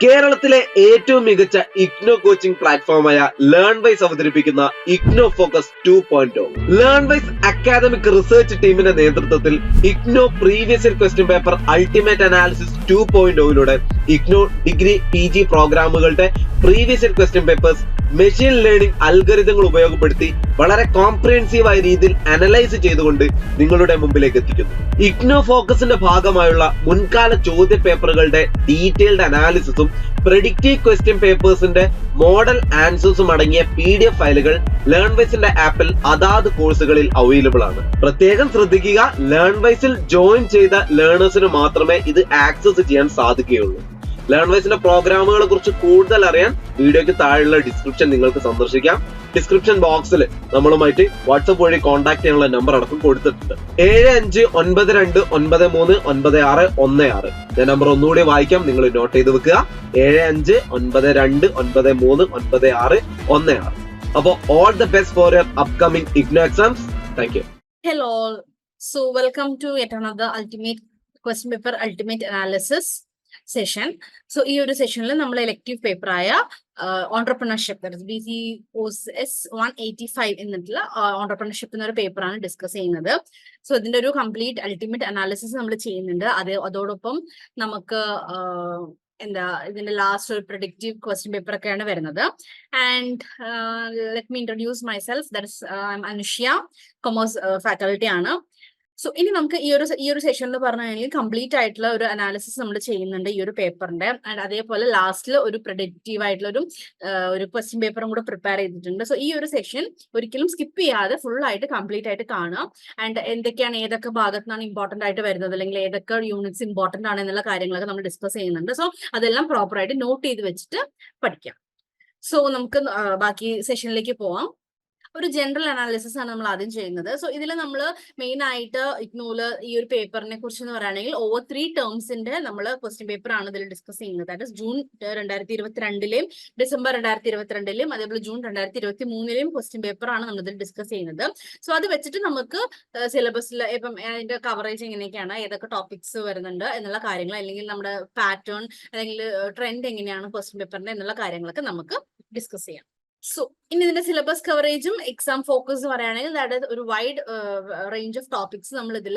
കേരളത്തിലെ ഏറ്റവും മികച്ച ഇഗ്നോ കോച്ചിംഗ് പ്ലാറ്റ്ഫോമായ ലേൺ വൈസ് അവതരിപ്പിക്കുന്ന IGNOU focus two point. Learn wise academic research ടീമിന്റെ നേതൃത്വത്തിൽ IGNOU previous year question paper ultimate analysis two point IGNOU degree P G പ്രോഗ്രാമുകളുടെ previous year question papers machine learning അൽഗരിതങ്ങൾ ഉപയോഗപ്പെടുത്തി വളരെ കോംപ്രിഹെൻസീവ് ആയ രീതിയിൽ analyse ചെയ്തുകൊണ്ട് നിങ്ങളുടെ മുമ്പിലേക്ക് എത്തിക്കുന്നു. ഇഗ്നോ ഫോക്കസിന്റെ ഭാഗമായുള്ള മുൻകാല ചോദ്യ പേപ്പറുകളുടെ ഡീറ്റെയിൽഡ് അനാലിസിസും പ്രെഡിക്റ്റീവ് ക്വസ്റ്റ്യൻ പേപ്പേഴ്സിന്റെ മോഡൽ ആൻസേഴ്സും അടങ്ങിയ പി ഡി എഫ് ഫയലുകൾ ലേൺ വൈസിന്റെ ആപ്പിൽ അതാത് കോഴ്സുകളിൽ അവൈലബിൾ ആണ്. പ്രത്യേകം ശ്രദ്ധിക്കുക ലേൺ വൈസിൽ ജോയിൻ ചെയ്ത ലേണേഴ്സിന് മാത്രമേ ഇത് ആക്സസ് ചെയ്യാൻ സാധിക്കുകയുള്ളൂ. ലേൺ വൈസിന്റെ പ്രോഗ്രാമുകളെ കുറിച്ച് കൂടുതൽ അറിയാൻ വീഡിയോയ്ക്ക് താഴെയുള്ള ഡിസ്ക്രിപ്ഷൻ നിങ്ങൾക്ക് സന്ദർശിക്കാം. ഡിസ്ക്രിപ്ഷൻ ബോക്സിൽ നമ്മളുമായിട്ട് വാട്സപ്പ് വഴി കോൺടാക്ട് ചെയ്യാനുള്ള നമ്പർ അടക്കം കൊടുത്തിട്ടുണ്ട്. ഏഴ് അഞ്ച് ഒൻപത് രണ്ട് ഒൻപത് മൂന്ന് ഒൻപത് ആറ് ഒന്ന് ആറ്. ഞാൻ നമ്പർ ഒന്നുകൂടി വായിക്കാം. നിങ്ങൾ നോട്ട് ചെയ്ത് വെക്കുക. ഏഴ് അഞ്ച് ഒൻപത് രണ്ട് ഒൻപത് മൂന്ന് ഒൻപത് ആറ് ഒന്ന് ആറ്. അപ്പോൾ all the best for your upcoming IGNOU exams thank you hello so welcome to ultimate ultimate question paper ultimate analysis so ഈ ഒരു സെഷനിൽ നമ്മൾ ഇലക്ടീവ് പേപ്പർ ആയ entrepreneurship B C S one eighty five എന്നിട്ടുള്ള entrepreneurship എന്നൊരു പേപ്പറാണ് discuss ചെയ്യുന്നത്. So ഇതിന്റെ ഒരു കംപ്ലീറ്റ് അൾട്ടിമേറ്റ് അനാലിസിസ് നമ്മൾ ചെയ്യുന്നുണ്ട്. അത് അതോടൊപ്പം നമുക്ക് എന്താ ഇതിന്റെ ലാസ്റ്റ് ഒരു പ്രൊഡിക്റ്റീവ് ക്വസ്റ്റ്യൻ പേപ്പർ ഒക്കെയാണ് വരുന്നത്. And let me introduce myself that is Anushya commerce faculty ആണ്. സോ ഇനി നമുക്ക് ഈ ഒരു ഈ ഒരു സെഷനിൽ പറഞ്ഞു കഴിഞ്ഞാൽ കംപ്ലീറ്റ് ആയിട്ടുള്ള ഒരു അനാലിസിസ് നമ്മൾ ചെയ്യുന്നുണ്ട് ഈ ഒരു പേപ്പറിന്റെ ആൻഡ് അതേപോലെ ലാസ്റ്റിൽ ഒരു പ്രൊഡക്റ്റീവ് ആയിട്ടുള്ള ഒരു ഒരു ക്വസ്റ്റ്യൻ പേപ്പറും കൂടെ പ്രിപ്പയർ ചെയ്തിട്ടുണ്ട്. സോ ഈ ഒരു സെഷൻ ഒരിക്കലും സ്കിപ്പ് ചെയ്യാതെ ഫുൾ ആയിട്ട് കംപ്ലീറ്റ് ആയിട്ട് കാണുക. ആൻഡ് എന്തൊക്കെയാണ് ഏതൊക്കെ ഭാഗത്താണ് ഇമ്പോർട്ടന്റ് ആയിട്ട് വരുന്നത്? അല്ലെങ്കിൽ ഏതൊക്കെ യൂണിറ്റ്സ് ഇമ്പോർട്ടന്റ് ആണ് എന്നുള്ള കാര്യങ്ങളൊക്കെ നമ്മൾ ഡിസ്കസ് ചെയ്യുന്നുണ്ട്. സോ അതെല്ലാം പ്രോപ്പറായിട്ട് നോട്ട് ചെയ്ത് വെച്ചിട്ട് പഠിക്കാം. സോ നമുക്ക് ബാക്കി സെഷനിലേക്ക് പോവാം. ഒരു ജനറൽ അനാലിസിസ് ആണ് നമ്മൾ ആദ്യം ചെയ്യുന്നത്. സോ ഇതിൽ നമ്മൾ മെയിൻ ആയിട്ട് ഇഗ്നോൽ ഈ ഒരു പേപ്പറിനെ കുറിച്ച് എന്ന് പറയുകയാണെങ്കിൽ ഓവർ ത്രീ ടേംസിന്റെ നമ്മൾ ക്വസ്റ്റ്യൻ പേപ്പർ ആണ് ഇതിൽ ഡിസ്കസ് ചെയ്യുന്നത്. ദാറ്റ് ജൂൺ രണ്ടായിരത്തി ഇരുപത്തിരണ്ടിലെയും ഡിസംബർ രണ്ടായിരത്തി ഇരുപത്തിരണ്ടിലെയും അതേപോലെ ജൂൺ രണ്ടായിരത്തി ഇരുപത്തി മൂന്നിലെയും ക്വസ്റ്റ്യൻ പേപ്പർ ആണ് നമ്മൾ ഇതിൽ ഡിസ്കസ് ചെയ്യുന്നത്. സോ അത് വെച്ചിട്ട് നമുക്ക് സിലബസിൽ ഇപ്പം അതിന്റെ കവറേജ് എങ്ങനെയൊക്കെയാണ് ഏതൊക്കെ ടോപ്പിക്സ് വരുന്നുണ്ട് എന്നുള്ള കാര്യങ്ങൾ അല്ലെങ്കിൽ നമ്മുടെ പാറ്റേൺ അല്ലെങ്കിൽ ട്രെൻഡ് എങ്ങനെയാണ് ക്വസ്റ്റ്യൻ പേപ്പറിന്റെ എന്നുള്ള കാര്യങ്ങളൊക്കെ നമുക്ക് ഡിസ്കസ് ചെയ്യാം. സോ ഇനി ഇതിന്റെ സിലബസ് കവറേജും എക്സാം ഫോക്കസ് പറയുകയാണെങ്കിൽ ദാറ്റ് ഒരു വൈഡ് റേഞ്ച് ഓഫ് ടോപ്പിക്സ് നമ്മൾ ഇതിൽ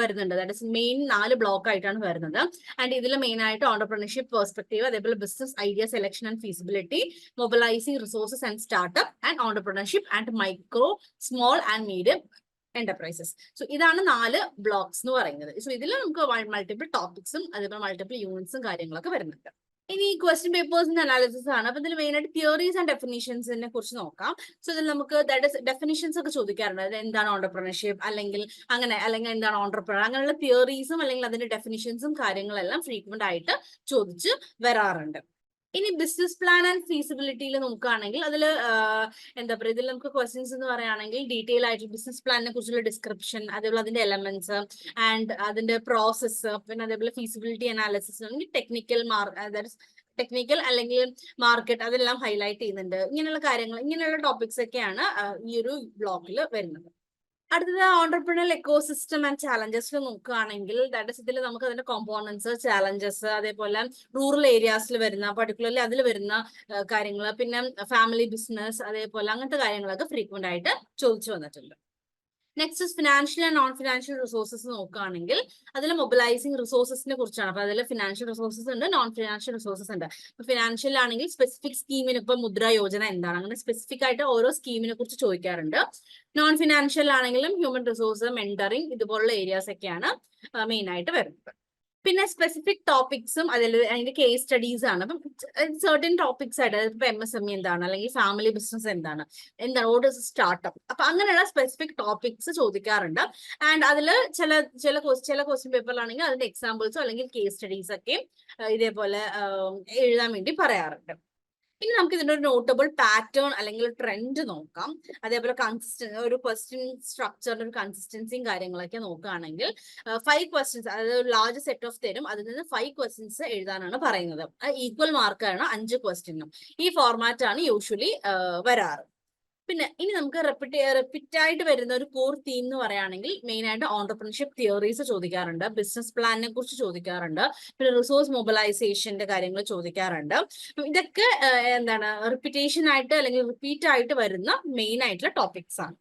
വരുന്നുണ്ട്. ഇസ് മെയിൻ നാല് ബ്ലോക്ക് ആയിട്ടാണ് വരുന്നത്. ആൻഡ് ഇതിൽ മെയിൻ ആയിട്ട് ഓണ്ടർപ്രണർഷിപ്പ് പെർസ്പെക്ടീവ് അതേപോലെ business idea selection and feasibility mobilising resources and startup and entrepreneurship and micro small and medium enterprises so ഇതാണ് നാല് ബ്ലോക്സ് എന്ന് പറയുന്നത്. സോ ഇതിൽ നമുക്ക് മൾട്ടിപ്പിൾ ടോപ്പിക്സും അതേപോലെ മൾട്ടിപ്പിൾ യൂണിറ്റ്സും കാര്യങ്ങളൊക്കെ വരുന്നുണ്ട്. ഇനി ക്വസ്റ്റ്യൻ പേപ്പേഴ്സിന്റെ അനാലിസിസ് ആണ്. അപ്പൊ ഇതിൽ മെയിൻ ആയിട്ട് തിയറീസ് ആൻഡ് ഡെഫിനിഷൻസിനെ കുറിച്ച് നോക്കാം. സോ ഇതിൽ നമുക്ക് ഡെഫിനിഷൻസ് ഒക്കെ ചോദിക്കാറുണ്ട്. അതായത് എന്താണ് ഓണ്ടർപ്രണർഷിപ്പ് അല്ലെങ്കിൽ അങ്ങനെ അല്ലെങ്കിൽ എന്താണ് ഓണ്ടർപ്രണർ അങ്ങനെയുള്ള തിയറീസും അല്ലെങ്കിൽ അതിന്റെ ഡെഫിനിഷൻസും കാര്യങ്ങളെല്ലാം ഫ്രീക്വന്റ് ആയിട്ട് ചോദിച്ച് വരാറുണ്ട്. ഇനി ബിസിനസ് പ്ലാൻ ആൻഡ് ഫീസിബിലിറ്റിയിൽ നോക്കുകയാണെങ്കിൽ അതിൽ എന്താ പറയുക ഇതിൽ നമുക്ക് ക്വസ്റ്റ്യൻസ് എന്ന് പറയുകയാണെങ്കിൽ ഡീറ്റെയിൽ ആയിട്ട് ബിസിനസ് പ്ലാനിനെ കുറിച്ചുള്ള ഡിസ്ക്രിപ്ഷൻ അതേപോലെ അതിന്റെ എലമെന്റ്സ് ആൻഡ് അതിന്റെ പ്രോസസ്സ് പിന്നെ അതേപോലെ ഫീസിബിലിറ്റി അനാലിസിസ് അല്ലെങ്കിൽ ടെക്നിക്കൽ മാർക്ക് ടെക്നിക്കൽ അല്ലെങ്കിൽ മാർക്കറ്റ് അതെല്ലാം ഹൈലൈറ്റ് ചെയ്യുന്നുണ്ട്. ഇങ്ങനെയുള്ള കാര്യങ്ങൾ ഇങ്ങനെയുള്ള ടോപ്പിക്സ് ഒക്കെയാണ് ഈ ഒരു ബ്ലോഗിൽ വരുന്നത്. അടുത്തത് ഓണ്ടർപ്രണൽ എക്കോസിസ്റ്റം ആൻഡ് ചാലഞ്ചസ് നോക്കുകയാണെങ്കിൽ ദാറ്റ് ഇതിൽ നമുക്ക് അതിന്റെ കോമ്പോണൻസ് ചാലഞ്ചസ് അതേപോലെ റൂറൽ ഏരിയാസിൽ വരുന്ന പർട്ടിക്കുലർലി അതിൽ വരുന്ന കാര്യങ്ങൾ പിന്നെ ഫാമിലി ബിസിനസ് അതേപോലെ അങ്ങനത്തെ കാര്യങ്ങളൊക്കെ ഫ്രീക്വന്റ് ആയിട്ട് ചോദിച്ചു വന്നിട്ടുണ്ട്. Next financial and non financial resources നോക്കുകയാണെങ്കിൽ അതിൽ മൊബിലൈസിംഗ് റിസോഴ്സസിനെ കുറിച്ചാണ്. അപ്പൊ അതിൽ ഫിനാൻഷ്യൽ റിസോഴ്സസ് ഉണ്ട് നോൺ ഫിനാൻഷ്യൽ റിസോഴ്സസ് ഉണ്ട് ഫിനാൻഷ്യൽ ആണെങ്കിൽ സ്പെസിഫിക് സ്കീമിന് ഇപ്പൊ മുദ്ര യോജന എന്താണ്? അങ്ങനെ സ്പെസിഫിക് ആയിട്ട് ഓരോ സ്കീമിനെ കുറിച്ച് ചോദിക്കാറുണ്ട്. നോൺ ഫിനാൻഷ്യൽ ആണെങ്കിലും ഹ്യൂമൻ റിസോഴ്സ് മെന്ററിങ് ഇതുപോലുള്ള ഏരിയാസ് ഒക്കെയാണ് മെയിൻ ആയിട്ട് വരുന്നത്. പിന്നെ സ്പെസിഫിക് ടോപ്പിക്സും അതിൽ അതിന്റെ കേസ് സ്റ്റഡീസ് ആണ്. അപ്പം സെർട്ടൻ ടോപ്പിക്സ് ആയിട്ട് ഇപ്പൊ എം എസ് എം ഇ എന്താണ്? അല്ലെങ്കിൽ ഫാമിലി ബിസിനസ് എന്താണ്? എന്താണ്? ഓട് സ്റ്റാർട്ടപ്പ് അപ്പൊ അങ്ങനെയുള്ള സ്പെസിഫിക് ടോപ്പിക്സ് ചോദിക്കാറുണ്ട്. ആൻഡ് അതിൽ ചില ചില ചില ക്വസ്റ്റ്യൻ പേപ്പറിലാണെങ്കിൽ അതിന്റെ എക്സാമ്പിൾസോ അല്ലെങ്കിൽ കേസ് സ്റ്റഡീസ് ഒക്കെ ഇതേപോലെ എഴുതാൻ വേണ്ടി പറയാറുണ്ട്. ഇനി നമുക്ക് ഇതിന്റെ ഒരു നോട്ടബിൾ പാറ്റേൺ അല്ലെങ്കിൽ ട്രെൻഡ് നോക്കാം. അതേപോലെ കൺസിസ്റ്റൻ ഒരു ക്വസ്റ്റ്യൻ സ്ട്രക്ചറിന്റെ ഒരു കൺസിസ്റ്റൻസിയും കാര്യങ്ങളൊക്കെ നോക്കുകയാണെങ്കിൽ ഫൈവ് ക്വസ്റ്റ്യൻസ് അതായത് ഒരു ലാർജ് സെറ്റ് ഓഫ് തരും. അതിൽ നിന്ന് ഫൈവ് ക്വസ്റ്റ്യൻസ് എഴുതാനാണ് പറയുന്നത്. ഈക്വൽ മാർക്കാണ് അഞ്ച് ക്വസ്റ്റ്യനും ഈ ഫോർമാറ്റ് ആണ് യൂഷ്വലി വരാറ്. പിന്നെ ഇനി നമുക്ക് റിപ്പീറ്റ് റിപ്പീറ്റ് ആയിട്ട് വരുന്ന ഒരു കോർ തീം എന്ന് പറയുകയാണെങ്കിൽ മെയിൻ ആയിട്ട് ഓണ്ടർപ്രണർഷിപ്പ് തിയറീസ് ചോദിക്കാറുണ്ട് ബിസിനസ് പ്ലാനിനെ കുറിച്ച് ചോദിക്കാറുണ്ട് പിന്നെ റിസോഴ്സ് മൊബിലൈസേഷന്റെ കാര്യങ്ങൾ ചോദിക്കാറുണ്ട്. ഇതൊക്കെ എന്താണ് റിപ്പീറ്റേഷൻ ആയിട്ട് അല്ലെങ്കിൽ റിപ്പീറ്റ് ആയിട്ട് വരുന്ന മെയിൻ ആയിട്ടുള്ള ടോപ്പിക്സ് ആണ്.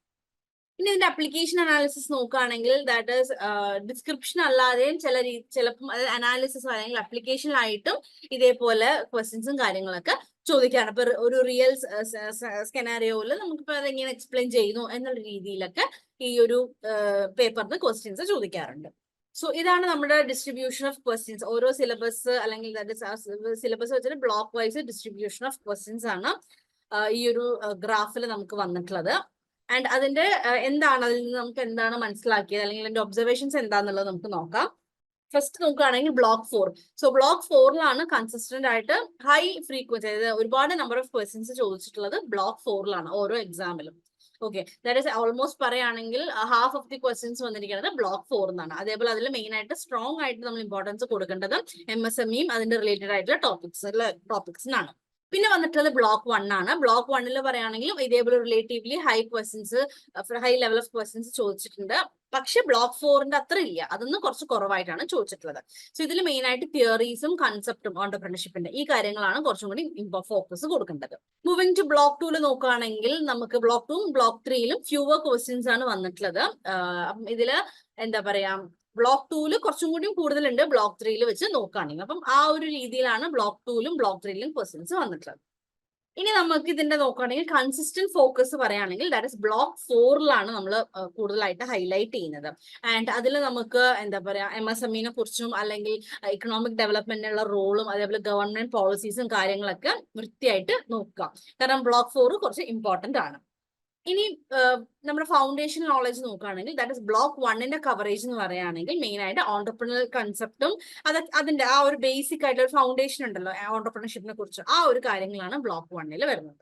പിന്നെ ഇതിന്റെ അപ്ലിക്കേഷൻ അനാലിസിസ് നോക്കുകയാണെങ്കിൽ ദാറ്റ് ഈസ് ഡിസ്ക്രിപ്ഷൻ അല്ലാതെയും ചില ചിലപ്പം അനാലിസിസ് അല്ലെങ്കിൽ അപ്ലിക്കേഷനിലായിട്ടും ഇതേപോലെ ക്വസ്റ്റ്യൻസും കാര്യങ്ങളൊക്കെ ചോദിക്കാറുണ്ട് ഇപ്പൊ ഒരു റിയൽ സ്കെനാരിയോയിൽ നമുക്കിപ്പോ അതെങ്ങനെ എക്സ്പ്ലെയിൻ ചെയ്യുന്നു എന്നുള്ള രീതിയിലൊക്കെ ഈ ഒരു പേപ്പറിന് ക്വസ്റ്റ്യൻസ് ചോദിക്കാറുണ്ട്. സോ ഇതാണ് നമ്മുടെ ഡിസ്ട്രിബ്യൂഷൻ ഓഫ് ക്വസ്റ്റ്യൻസ് ഓരോ സിലബസ് അല്ലെങ്കിൽ സിലബസ് വെച്ചിട്ട് block wise distribution of questions ആണ് ഈ ഒരു ഗ്രാഫിൽ നമുക്ക് വന്നിട്ടുള്ളത്. ആൻഡ് അതിന്റെ എന്താണ് അതിൽ നിന്ന് നമുക്ക് എന്താണ് മനസ്സിലാക്കിയത് അല്ലെങ്കിൽ അതിന്റെ ഒബ്സർവേഷൻസ് എന്താണെന്നുള്ളത് നമുക്ക് നോക്കാം. ഫസ്റ്റ് നോക്കുകയാണെങ്കിൽ ബ്ലോക്ക് ഫോർ സോ ബ്ലോക്ക് ഫോറിലാണ് കൺസിസ്റ്റന്റ് ആയിട്ട് ഹൈ ഫ്രീക്വൻസി അതായത് ഒരുപാട് നമ്പർ ഓഫ് ക്വസ്റ്റ്യൻസ് ചോദിച്ചിട്ടുള്ളത് ബ്ലോക്ക് ഫോറിലാണ് ഓരോ എക്സാമിലും ഓക്കെ ദാറ്റ് ഇസ് ഓൾമോസ്റ്റ് പറയുകയാണെങ്കിൽ ഹാഫ് ഓഫ് ദി ക്വസ്റ്റ്യൻസ് വന്നിരിക്കുന്നത് ബ്ലോക്ക് ഫോർ എന്നാണ് അതേപോലെ അതിൽ മെയിൻ ആയിട്ട് സ്ട്രോങ് ആയിട്ട് നമ്മൾ ഇമ്പോർട്ടൻസ് കൊടുക്കേണ്ടത് എം എസ് എം ഇയും അതിന്റെ റിലേറ്റഡ് ആയിട്ടുള്ള ടോപ്പിക്സ് ടോപ്പിക്സിനാണ് പിന്നെ വന്നിട്ടുള്ളത് ബ്ലോക്ക് വൺ ആണ്. ബ്ലോക്ക് വണ്ണിൽ പറയുകയാണെങ്കിൽ ഇതേപോലെ relatively high questions high level of questions ചോദിച്ചിട്ടുണ്ട്. പക്ഷെ ബ്ലോക്ക് ഫോറിന്റെ അത്ര ഇല്ല. അതൊന്ന് കുറച്ച് കുറവായിട്ടാണ് ചോദിച്ചിട്ടുള്ളത്. സോ ഇതിൽ മെയിൻ ആയിട്ട് തിയറീസും കൺസെപ്റ്റും ഓണ്ടർപ്രണർഷിപ്പിന്റെ ഈ കാര്യങ്ങളാണ് കുറച്ചും കൂടി ഫോക്കസ് കൊടുക്കേണ്ടത്. മൂവിങ് ടു ബ്ലോക്ക് ടൂൽ നോക്കുകയാണെങ്കിൽ നമുക്ക് ബ്ലോക്ക് ടൂ ബ്ലോക്ക് ത്രീയിലും ഫ്യൂവർ ക്വസ്റ്റ്യൻസ് ആണ് വന്നിട്ടുള്ളത്. ഇതിൽ എന്താ പറയാ ബ്ലോക്ക് ടൂൽ കുറച്ചും കൂടി കൂടുതലുണ്ട്. ബ്ലോക്ക് ത്രീയിൽ വെച്ച് നോക്കുകയാണെങ്കിൽ അപ്പം ആ ഒരു രീതിയിലാണ് ബ്ലോക്ക് ടൂലും ബ്ലോക്ക് ത്രീയിലും ക്വസ്റ്റ്യൻസ് വന്നിട്ടുള്ളത്. ഇനി നമുക്ക് ഇതിന്റെ നോക്കുകയാണെങ്കിൽ കൺസിസ്റ്റന്റ് ഫോക്കസ് പറയുകയാണെങ്കിൽ ദാറ്റ് ഇസ് ബ്ലോക്ക് ഫോറിലാണ് നമ്മൾ കൂടുതലായിട്ട് ഹൈലൈറ്റ് ചെയ്യുന്നത്. ആൻഡ് അതിൽ നമുക്ക് എന്താ പറയാ എം എസ് എമ്മിനെ കുറിച്ചും അല്ലെങ്കിൽ ഇക്കണോമിക് ഡെവലപ്മെന്റിനുള്ള റോളും അതേപോലെ ഗവൺമെന്റ് പോളിസീസും കാര്യങ്ങളൊക്കെ വൃത്തിയായിട്ട് നോക്കുക. കാരണം ബ്ലോക്ക് ഫോർ കുറച്ച് ഇമ്പോർട്ടന്റ് ആണ്. ഇനി നമ്മുടെ ഫൗണ്ടേഷൻ നോളജ് നോക്കുകയാണെങ്കിൽ ദാറ്റ് ഇസ് ബ്ലോക്ക് വണ്ണിന്റെ കവറേജ് എന്ന് പറയുകയാണെങ്കിൽ മെയിൻ ആയിട്ട് ഓണ്ടർപ്രണൽ കൺസെപ്റ്റും അത് അതിന്റെ ആ ഒരു ബേസിക് ആയിട്ടുള്ള ഫൗണ്ടേഷൻ ഉണ്ടല്ലോ ഓണ്ടർപ്രണർഷിപ്പിനെ കുറിച്ച് ആ ഒരു കാര്യങ്ങളാണ് ബ്ലോക്ക് വണ്ണിൽ വരുന്നത്.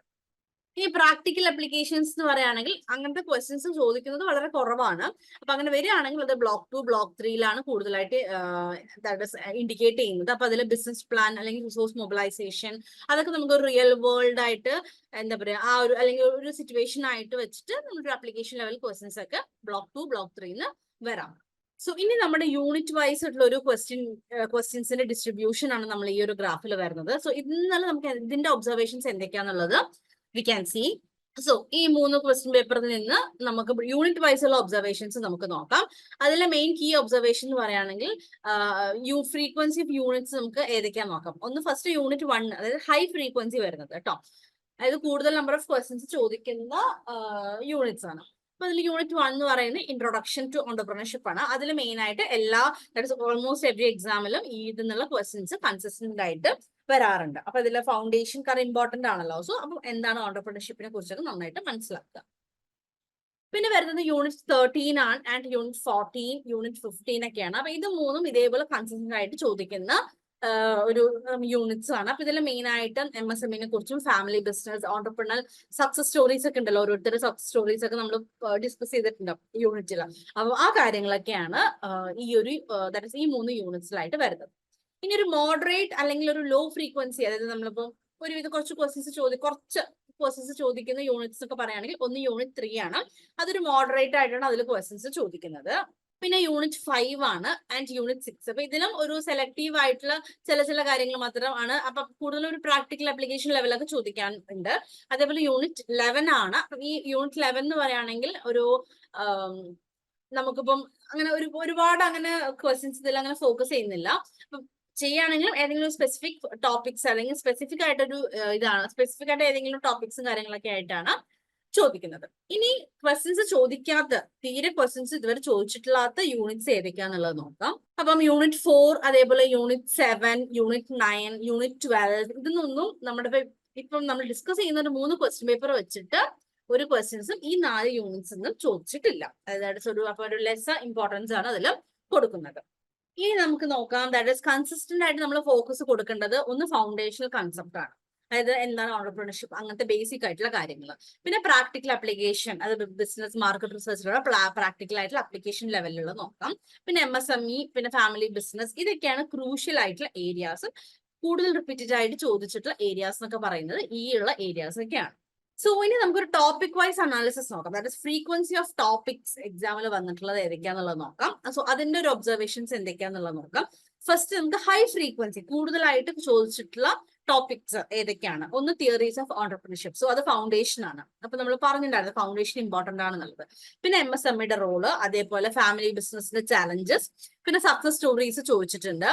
ഇനി പ്രാക്ടിക്കൽ അപ്ലിക്കേഷൻസ് എന്ന് പറയുകയാണെങ്കിൽ അങ്ങനത്തെ ക്വസ്റ്റ്യൻസ് ചോദിക്കുന്നത് വളരെ കുറവാണ്. അപ്പൊ അങ്ങനെ വരികയാണെങ്കിൽ അത് ബ്ലോക്ക് ടു ബ്ലോക്ക് ത്രീയിലാണ് കൂടുതലായിട്ട് ഇൻഡിക്കേറ്റ് ചെയ്യുന്നത്. അപ്പൊ അതിൽ ബിസിനസ് പ്ലാൻ അല്ലെങ്കിൽ റിസോഴ്സ് മൊബിലൈസേഷൻ അതൊക്കെ നമുക്ക് റിയൽ വേൾഡ് ആയിട്ട് എന്താ പറയാ ആ ഒരു അല്ലെങ്കിൽ ഒരു സിറ്റുവേഷൻ ആയിട്ട് വെച്ചിട്ട് നമ്മുടെ അപ്ലിക്കേഷൻ ലെവൽ ക്വസ്റ്റ്യൻസ് ഒക്കെ ബ്ലോക്ക് ടു ബ്ലോക്ക് ത്രീന്ന് വരാം. സോ ഇനി നമ്മുടെ യൂണിറ്റ് വൈസ് ആയിട്ടുള്ള ഒരു ക്വസ്റ്റ്യൻ ക്വസ്റ്റ്യൻസിന്റെ ഡിസ്ട്രിബ്യൂഷൻ ആണ് നമ്മൾ ഈ ഒരു ഗ്രാഫിൽ വരുന്നത്. സോ ഇന്നലെ നമുക്ക് ഇതിന്റെ ഒബ്സർവേഷൻസ് എന്തൊക്കെയാന്നുള്ളത് വി ക്യാൻ സി സോ ഈ മൂന്ന് ക്വസ്റ്റ്യൻ പേപ്പറിൽ നിന്ന് നമുക്ക് യൂണിറ്റ് വൈസ് ഉള്ള ഒബ്സർവേഷൻസ് നമുക്ക് നോക്കാം. അതിലെ മെയിൻ കീ ഒബ്സർവേഷൻ എന്ന് പറയുകയാണെങ്കിൽ യു ഫ്രീക്വൻസി ഓഫ് യൂണിറ്റ്സ് നമുക്ക് ഏതൊക്കെയാന്ന് നോക്കാം. ഒന്ന് ഫസ്റ്റ് യൂണിറ്റ് വൺ അതായത് ഹൈ ഫ്രീക്വൻസി വരുന്നത് കേട്ടോ. അതായത് കൂടുതൽ നമ്പർ ഓഫ് ക്വസ്റ്റ്യൻസ് ചോദിക്കുന്ന യൂണിറ്റ്സ് ആണ്. അപ്പൊ അതിൽ യൂണിറ്റ് വൺ എന്ന് പറയുന്നത് ഇൻട്രൊഡക്ഷൻ ടു ഓണ്ടർപ്രണർഷിപ്പ് ആണ്. അതിൽ മെയിൻ ആയിട്ട് എല്ലാ ഓൾമോസ്റ്റ് എവറി എക്സാമിലും ഈ ഇതിനുള്ള ക്വസ്റ്റ്യൻസ് കൺസിസ്റ്റന്റ് ആയിട്ട് വരാറുണ്ട്. അപ്പൊ ഇതിലെ ഫൗണ്ടേഷൻ കാരണം ഇമ്പോർട്ടന്റ് ആണല്ലോ. സോ അപ്പൊ എന്താണ് ഓണ്ടർപ്രണർഷിപ്പിനെ കുറിച്ചൊക്കെ നന്നായിട്ട് മനസ്സിലാക്കുക. പിന്നെ വരുന്നത് യൂണിറ്റ് തേർട്ടീൻ ആണ് and unit fourteen unit fifteen ഒക്കെയാണ്. അപ്പൊ ഇത് മൂന്നും ഇതേപോലെ കൺസിസ്റ്റന്റ് ആയിട്ട് ചോദിക്കുന്ന ഒരു യൂണിറ്റ്സ് ആണ്. അപ്പൊ ഇതിൽ മെയിൻ ആയിട്ട് എം എസ് എമ്മിനെ കുറിച്ചും family business entrepreneurial success stories ഒക്കെ ഉണ്ടല്ലോ. ഓരോരുത്തരുടെ സക്സസ് സ്റ്റോറീസ് ഒക്കെ നമ്മൾ ഡിസ്കസ് ചെയ്തിട്ടുണ്ട് യൂണിറ്റിൽ അപ്പൊ ആ കാര്യങ്ങളൊക്കെയാണ് ഈ ഒരു ദാറ്റ് ഈ മൂന്ന് യൂണിറ്റ്സിലായിട്ട് വരുന്നത്. ഇനി ഒരു മോഡറേറ്റ് അല്ലെങ്കിൽ ഒരു ലോ ഫ്രീക്വൻസി അതായത് നമ്മളിപ്പോ ഒരുവിധം കുറച്ച് ക്വസ്റ്റ്യൻസ് ചോദി കുറച്ച് ക്വസ്റ്റ്യൻസ് ചോദിക്കുന്ന യൂണിറ്റ്സ് ഒക്കെ പറയുകയാണെങ്കിൽ ഒന്ന് യൂണിറ്റ് ത്രീ ആണ്. അതൊരു മോഡറേറ്റ് ആയിട്ടാണ് അതിൽ ക്വസ്റ്റ്യൻസ് ചോദിക്കുന്നത്. പിന്നെ യൂണിറ്റ് ഫൈവ് ആണ് ആൻഡ് യൂണിറ്റ് സിക്സ് അപ്പൊ ഇതിലും ഒരു സെലക്ടീവ് ആയിട്ടുള്ള ചില ചില കാര്യങ്ങൾ മാത്രമാണ് അപ്പൊ കൂടുതൽ ഒരു പ്രാക്ടിക്കൽ അപ്ലിക്കേഷൻ ലെവലൊക്കെ ചോദിക്കാൻ ഉണ്ട്. അതേപോലെ യൂണിറ്റ് ലെവൻ ആണ്. ഈ യൂണിറ്റ് ലെവൻ എന്ന് പറയുകയാണെങ്കിൽ ഒരു നമുക്കിപ്പം അങ്ങനെ ഒരു ഒരുപാട് അങ്ങനെ ക്വസ്റ്റ്യൻസ് ഇതിൽ അങ്ങനെ ഫോക്കസ് ചെയ്യുന്നില്ല. ചെയ്യുകയാണെങ്കിലും ഏതെങ്കിലും സ്പെസിഫിക് ടോപ്പിക്സ് അല്ലെങ്കിൽ സ്പെസിഫിക് ആയിട്ടൊരു ഇതാണ്. സ്പെസിഫിക് ആയിട്ട് ഏതെങ്കിലും ടോപ്പിക്സും കാര്യങ്ങളൊക്കെ ആയിട്ടാണ് ചോദിക്കുന്നത്. ഇനി ക്വസ്റ്റ്യൻസ് ചോദിക്കാത്ത തീരെ ക്വസ്റ്റ്യൻസ് ഇതുവരെ ചോദിച്ചിട്ടില്ലാത്ത യൂണിറ്റ്സ് ഏതൊക്കെയാന്നുള്ളത് നോക്കാം. അപ്പം യൂണിറ്റ് ഫോർ അതേപോലെ unit seven unit nine unit twelve ഇതൊന്നും നമ്മുടെ ഇപ്പം നമ്മൾ ഡിസ്കസ് ചെയ്യുന്ന ഒരു മൂന്ന് ക്വസ്റ്റ്യൻ പേപ്പർ വെച്ചിട്ട് ഒരു ക്വസ്റ്റ്യൻസും ഈ നാല് യൂണിറ്റ്സ് ഒന്നും ചോദിച്ചിട്ടില്ല. അതായത് ഒരു അപ്പൊ ഒരു ലെസ് ഇമ്പോർട്ടൻസ് ആണ് അതിൽ കൊടുക്കുന്നത്. ഇനി നമുക്ക് നോക്കാം. ദാറ്റ് ഇസ് കൺസിസ്റ്റന്റ് ആയിട്ട് നമ്മൾ ഫോക്കസ് കൊടുക്കേണ്ടത് ഒന്ന് ഫൗണ്ടേഷണൽ കൺസെപ്റ്റ് ആണ്. അതായത് എന്താണ് ഓണ്ടർപ്രണർഷിപ്പ് അങ്ങനത്തെ ബേസിക് ആയിട്ടുള്ള കാര്യങ്ങൾ പിന്നെ പ്രാക്ടിക്കൽ അപ്ലിക്കേഷൻ അത് ബിസിനസ് മാർക്കറ്റ് റിസർച്ചിലുള്ള പ്രാക്ടിക്കൽ ആയിട്ടുള്ള അപ്ലിക്കേഷൻ ലെവലിലുള്ള നോക്കാം. പിന്നെ എം എസ് എം ഇ പിന്നെ ഫാമിലി ബിസിനസ് ഇതൊക്കെയാണ് ക്രൂഷ്യൽ ആയിട്ടുള്ള ഏരിയാസ് കൂടുതൽ റിപ്പീറ്റഡ് ആയിട്ട് ചോദിച്ചിട്ടുള്ള ഏരിയാസ് എന്നൊക്കെ പറയുന്നത് ഈ ഉള്ള ഏരിയാസ് ഒക്കെയാണ്. സോ ഇനി നമുക്കൊരു ടോപ്പിക് വൈസ് അനാലിസിസ് നോക്കാം. That is frequency of topics എക്സാമിൽ വന്നിട്ടുള്ളത് ഏതൊക്കെയാന്നുള്ളത് നോക്കാം. സോ അതിന്റെ ഒരു ഒബ്സർവേഷൻസ് എന്തൊക്കെയാന്നുള്ളത് നോക്കാം. ഫസ്റ്റ് നമുക്ക് ഹൈ ഫ്രീക്വൻസി കൂടുതലായിട്ട് ചോദിച്ചിട്ടുള്ള ടോപ്പിക്സ് ഏതൊക്കെയാണ്? ഒന്ന് തിയറീസ് ഓഫ് ഓണ്ടർപ്രണർഷിപ്പ് സോ അത് ഫൗണ്ടേഷൻ ആണ്. അപ്പൊ നമ്മൾ പറഞ്ഞിട്ടുണ്ടായിരുന്നു ഫൗണ്ടേഷൻ ഇമ്പോർട്ടന്റ് ആണെന്നുള്ളത്. പിന്നെ എം എസ് എമ്മിയുടെ റോൾ അതേപോലെ ഫാമിലി ബിസിനസിന്റെ ചാലഞ്ചസ് പിന്നെ സക്സസ് സ്റ്റോറീസ് ചോദിച്ചിട്ടുണ്ട്.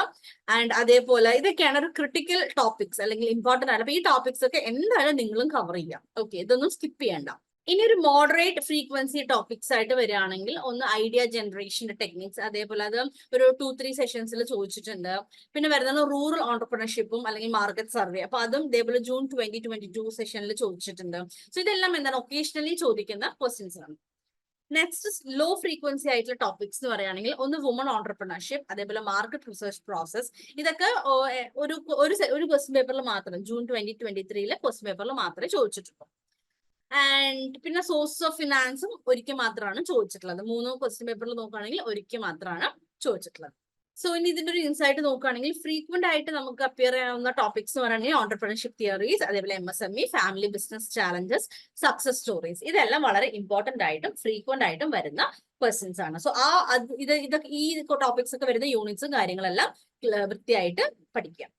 ആൻഡ് അതേപോലെ ഇതൊക്കെയാണ് ഒരു ക്രിട്ടിക്കൽ ടോപ്പിക്സ് അല്ലെങ്കിൽ ഇമ്പോർട്ടന്റ് ആണ് അപ്പൊ ഈ ടോപ്പിക്സ് ഒക്കെ എന്തായാലും നിങ്ങളും കവർ ചെയ്യാം. ഓക്കെ ഇതൊന്നും സ്കിപ്പ് ചെയ്യണ്ട. ഇനി ഒരു മോഡറേറ്റ് ഫ്രീക്വൻസി ടോപ്പിക്സ് ആയിട്ട് വരികയാണെങ്കിൽ ഒന്ന് ഐഡിയ ജനറേഷന്റെ ടെക്നിക്സ് അതേപോലെ അത് ഒരു ടു ത്രീ സെഷൻസിൽ ചോദിച്ചിട്ടുണ്ട്. പിന്നെ വരുന്നത് റൂറൽ ഓണ്ടർപ്രണർഷിപ്പും അല്ലെങ്കിൽ മാർക്കറ്റ് സർവേ അപ്പൊ അതും ഇതേപോലെ ജൂൺ ട്വന്റി ട്വന്റി ടു സെഷനിൽ ചോദിച്ചിട്ടുണ്ട്. സോ ഇതെല്ലാം എന്താണ് ഒക്കേഷണലി ചോദിക്കുന്ന ക്വസ്റ്റ്യൻസ് ആണ്. നെക്സ്റ്റ് ലോ ഫ്രീക്വൻസി ആയിട്ടുള്ള ടോപ്പിക്സ് എന്ന് പറയുകയാണെങ്കിൽ ഒന്ന് വുമൺ ഓണ്ടർപ്രണർഷിപ്പ് അതേപോലെ മാർക്കറ്റ് റിസർച്ച് പ്രോസസ് ഇതൊക്കെ ഒരു ഒരു ക്വസ്റ്റ്യൻ പേപ്പറിൽ മാത്രം ജൂൺ ട്വന്റി ട്വന്റി ത്രീയിലെ ക്വസ്റ്റ്യൻ പേപ്പറിൽ മാത്രമേ ചോദിച്ചിട്ടുള്ളൂ. ആൻഡ് പിന്നെ സോഴ്സ് ഓഫ് ഫിനാൻസും ഒരിക്കൽ മാത്രമാണ് ചോദിച്ചിട്ടുള്ളത്. മൂന്ന് ക്വസ്റ്റ്യൻ പേപ്പറിൽ നോക്കുകയാണെങ്കിൽ ഒരിക്കൽ മാത്രമാണ് ചോദിച്ചിട്ടുള്ളത്. സോ ഇനി ഇതിന്റെ ഒരു ഇൻസൈറ്റ് നോക്കുകയാണെങ്കിൽ ഫ്രീക്വന്റ് ആയിട്ട് നമുക്ക് അപ്പിയർ ചെയ്യാവുന്ന ടോപ്പിക്സ് എന്ന് പറയുകയാണെങ്കിൽ ഓണ്ടർപ്രണർഷിപ്പ് തിയറീസ് അതേപോലെ M S M E family business challenges success stories ഇതെല്ലാം വളരെ ഇമ്പോർട്ടന്റ് ആയിട്ടും ഫ്രീക്വന്റ് ആയിട്ടും വരുന്ന ക്വസ്റ്റ്യൻസ് ആണ്. സോ ആ ഇത് ഇതൊക്കെ ഈ ടോപ്പിക്സ് ഒക്കെ വരുന്ന യൂണിറ്റ്സും കാര്യങ്ങളെല്ലാം വൃത്തിയായിട്ട് പഠിക്കാം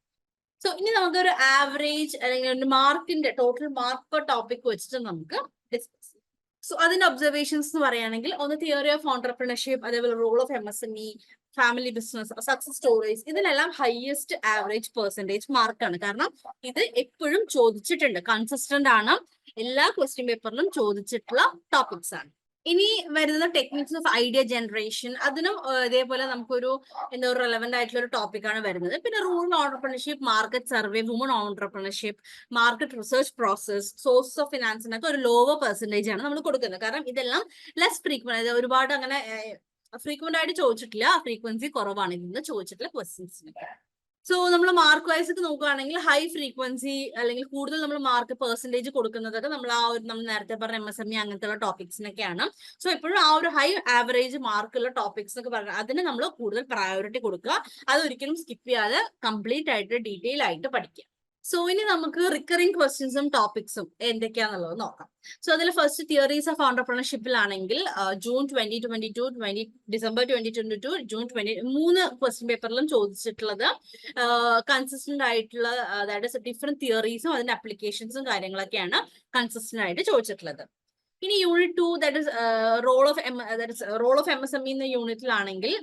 സോ ഇനി നമുക്ക് ഒരു ആവറേജ് അല്ലെങ്കിൽ മാർക്കിന്റെ ടോട്ടൽ മാർക്ക് പെർ ടോപ്പിക് വെച്ചിട്ട് നമുക്ക് ഡിസ്കസ് ചെയ്യാം. സോ അതിന്റെ ഒബ്സർവേഷൻസ് എന്ന് പറയുകയാണെങ്കിൽ ഒന്ന് തിയറി ഓഫ് ഓണ്ടർപ്രണർഷിപ്പ് അതേപോലെ role of M S M E family business success stories ഇതിനെല്ലാം ഹയസ്റ്റ് ആവറേജ് പെർസെന്റേജ് മാർക്കാണ് കാരണം ഇത് എപ്പോഴും ചോദിച്ചിട്ടുണ്ട്. കൺസിസ്റ്റന്റ് ആണ്. എല്ലാ ക്വസ്റ്റ്യൻ പേപ്പറിലും ചോദിച്ചിട്ടുള്ള ടോപ്പിക്സ് ആണ്. ഇനി വരുന്ന ടെക്നിക്സ് ഓഫ് ഐഡിയ ജനറേഷൻ അതിനും ഇതേപോലെ നമുക്കൊരു എന്താ ഒരു റെലവെന്റ് ആയിട്ടുള്ള ഒരു ടോപ്പിക്കാണ് വരുന്നത്. പിന്നെ rural entrepreneurship market survey woman entrepreneurship market research process source of ഫിനാൻസിനൊക്കെ ഒരു ലോവർ പെർസെന്റേജ് ആണ് നമ്മൾ കൊടുക്കുന്നത്. കാരണം ഇതെല്ലാം ലെസ് ഫ്രീക്വന്റ് ഒരുപാട് അങ്ങനെ ഫ്രീക്വന്റ് ആയിട്ട് ചോദിച്ചിട്ടില്ല ഫ്രീക്വൻസി കുറവാണ്. ഇതിന്ന് ചോദിച്ചിട്ടുള്ള ക്വസ്റ്റ്യൻസിനൊക്കെ സോ നമ്മൾ മാർക്ക് വൈസ് ഒക്കെ നോക്കുകയാണെങ്കിൽ ഹൈ ഫ്രീക്വൻസി അല്ലെങ്കിൽ കൂടുതൽ നമ്മൾ മാർക്ക് പെർസെന്റേജ് കൊടുക്കുന്നതൊക്കെ നമ്മൾ ആ ഒരു നമ്മൾ നേരത്തെ പറഞ്ഞ എം എസ് എം ഇ അങ്ങനത്തെ ടോപ്പിക്സിനൊക്കെയാണ് സോ എപ്പോഴും ആ ഒരു ഹൈ ആവറേജ് മാർക്കുള്ള ടോപ്പിക്സ് എന്നൊക്കെ പറഞ്ഞാൽ അതിന് നമ്മൾ കൂടുതൽ പ്രയോറിറ്റി കൊടുക്കുക. അതൊരിക്കലും സ്കിപ്പ് ചെയ്യാതെ കംപ്ലീറ്റ് ആയിട്ട് ഡീറ്റെയിൽ ആയിട്ട് പഠിക്കുക. സോ ഇനി നമുക്ക് റിക്കറിംഗ് ക്വസ്റ്റ്യൻസും ടോപ്പിക്സും എന്തൊക്കെയാന്നുള്ളത് നോക്കാം. സോ അതിൽ first theories of ഓണ്ടർപ്രണർഷിപ്പിലാണെങ്കിൽ June twenty twenty two twenty December twenty twenty two June twenty മൂന്ന് ക്വസ്റ്റ്യൻ പേപ്പറിലും ചോദിച്ചിട്ടുള്ളത് കൺസിസ്റ്റന്റ് ആയിട്ടുള്ള അതായത് ഡിഫറെന്റ് തിയറീസും അതിന്റെ അപ്ലിക്കേഷൻസും കാര്യങ്ങളൊക്കെയാണ് കൺസിസ്റ്റന്റ് ആയിട്ട് ചോദിച്ചിട്ടുള്ളത്. ഇനി unit two that role of role of M S M E എന്ന യൂണിറ്റിലാണെങ്കിൽ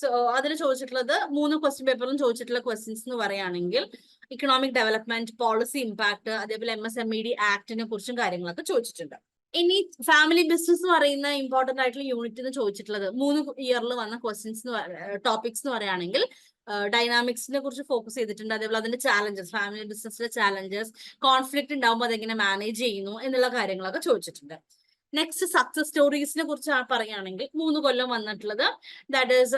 സോ അതിൽ ചോദിച്ചിട്ടുള്ളത് മൂന്ന് ക്വസ്റ്റ്യൻ പേപ്പറിലും ചോദിച്ചിട്ടുള്ള ക്വസ്റ്റ്യൻസ് എന്ന് പറയുകയാണെങ്കിൽ ഇക്കണോമിക് ഡെവലപ്മെന്റ് പോളിസി ഇമ്പാക്ട് അതേപോലെ M S M E D ആക്ടിനെ കുറിച്ചും കാര്യങ്ങളൊക്കെ ചോദിച്ചിട്ടുണ്ട്. ഇനി ഫാമിലി ബിസിനസ് എന്ന് പറയുന്ന ഇമ്പോർട്ടന്റ് ആയിട്ടുള്ള യൂണിറ്റ് എന്ന് ചോദിച്ചിട്ടുള്ളത് മൂന്ന് ഇയറിൽ വന്ന ക്വസ്റ്റ്യൻസ് ടോപ്പിക്സ് എന്ന് പറയുകയാണെങ്കിൽ ഡൈനാമിക്സിനെ കുറിച്ച് ഫോക്കസ് ചെയ്തിട്ടുണ്ട്. അതേപോലെ അതിന്റെ ചാലഞ്ചസ് ഫാമിലി ബിസിനസ്സിലെ ചാലഞ്ചസ് കോൺഫ്ലിക്ട് ഉണ്ടാകുമ്പോൾ അതെങ്ങനെ മാനേജ് ചെയ്യുന്നു എന്നുള്ള കാര്യങ്ങളൊക്കെ ചോദിച്ചിട്ടുണ്ട്. നെക്സ്റ്റ് സക്സസ് സ്റ്റോറീസിനെ കുറിച്ച് പറയുകയാണെങ്കിൽ മൂന്ന് കൊല്ലം വന്നിട്ടുള്ളത്. ദാറ്റ് ഈസ്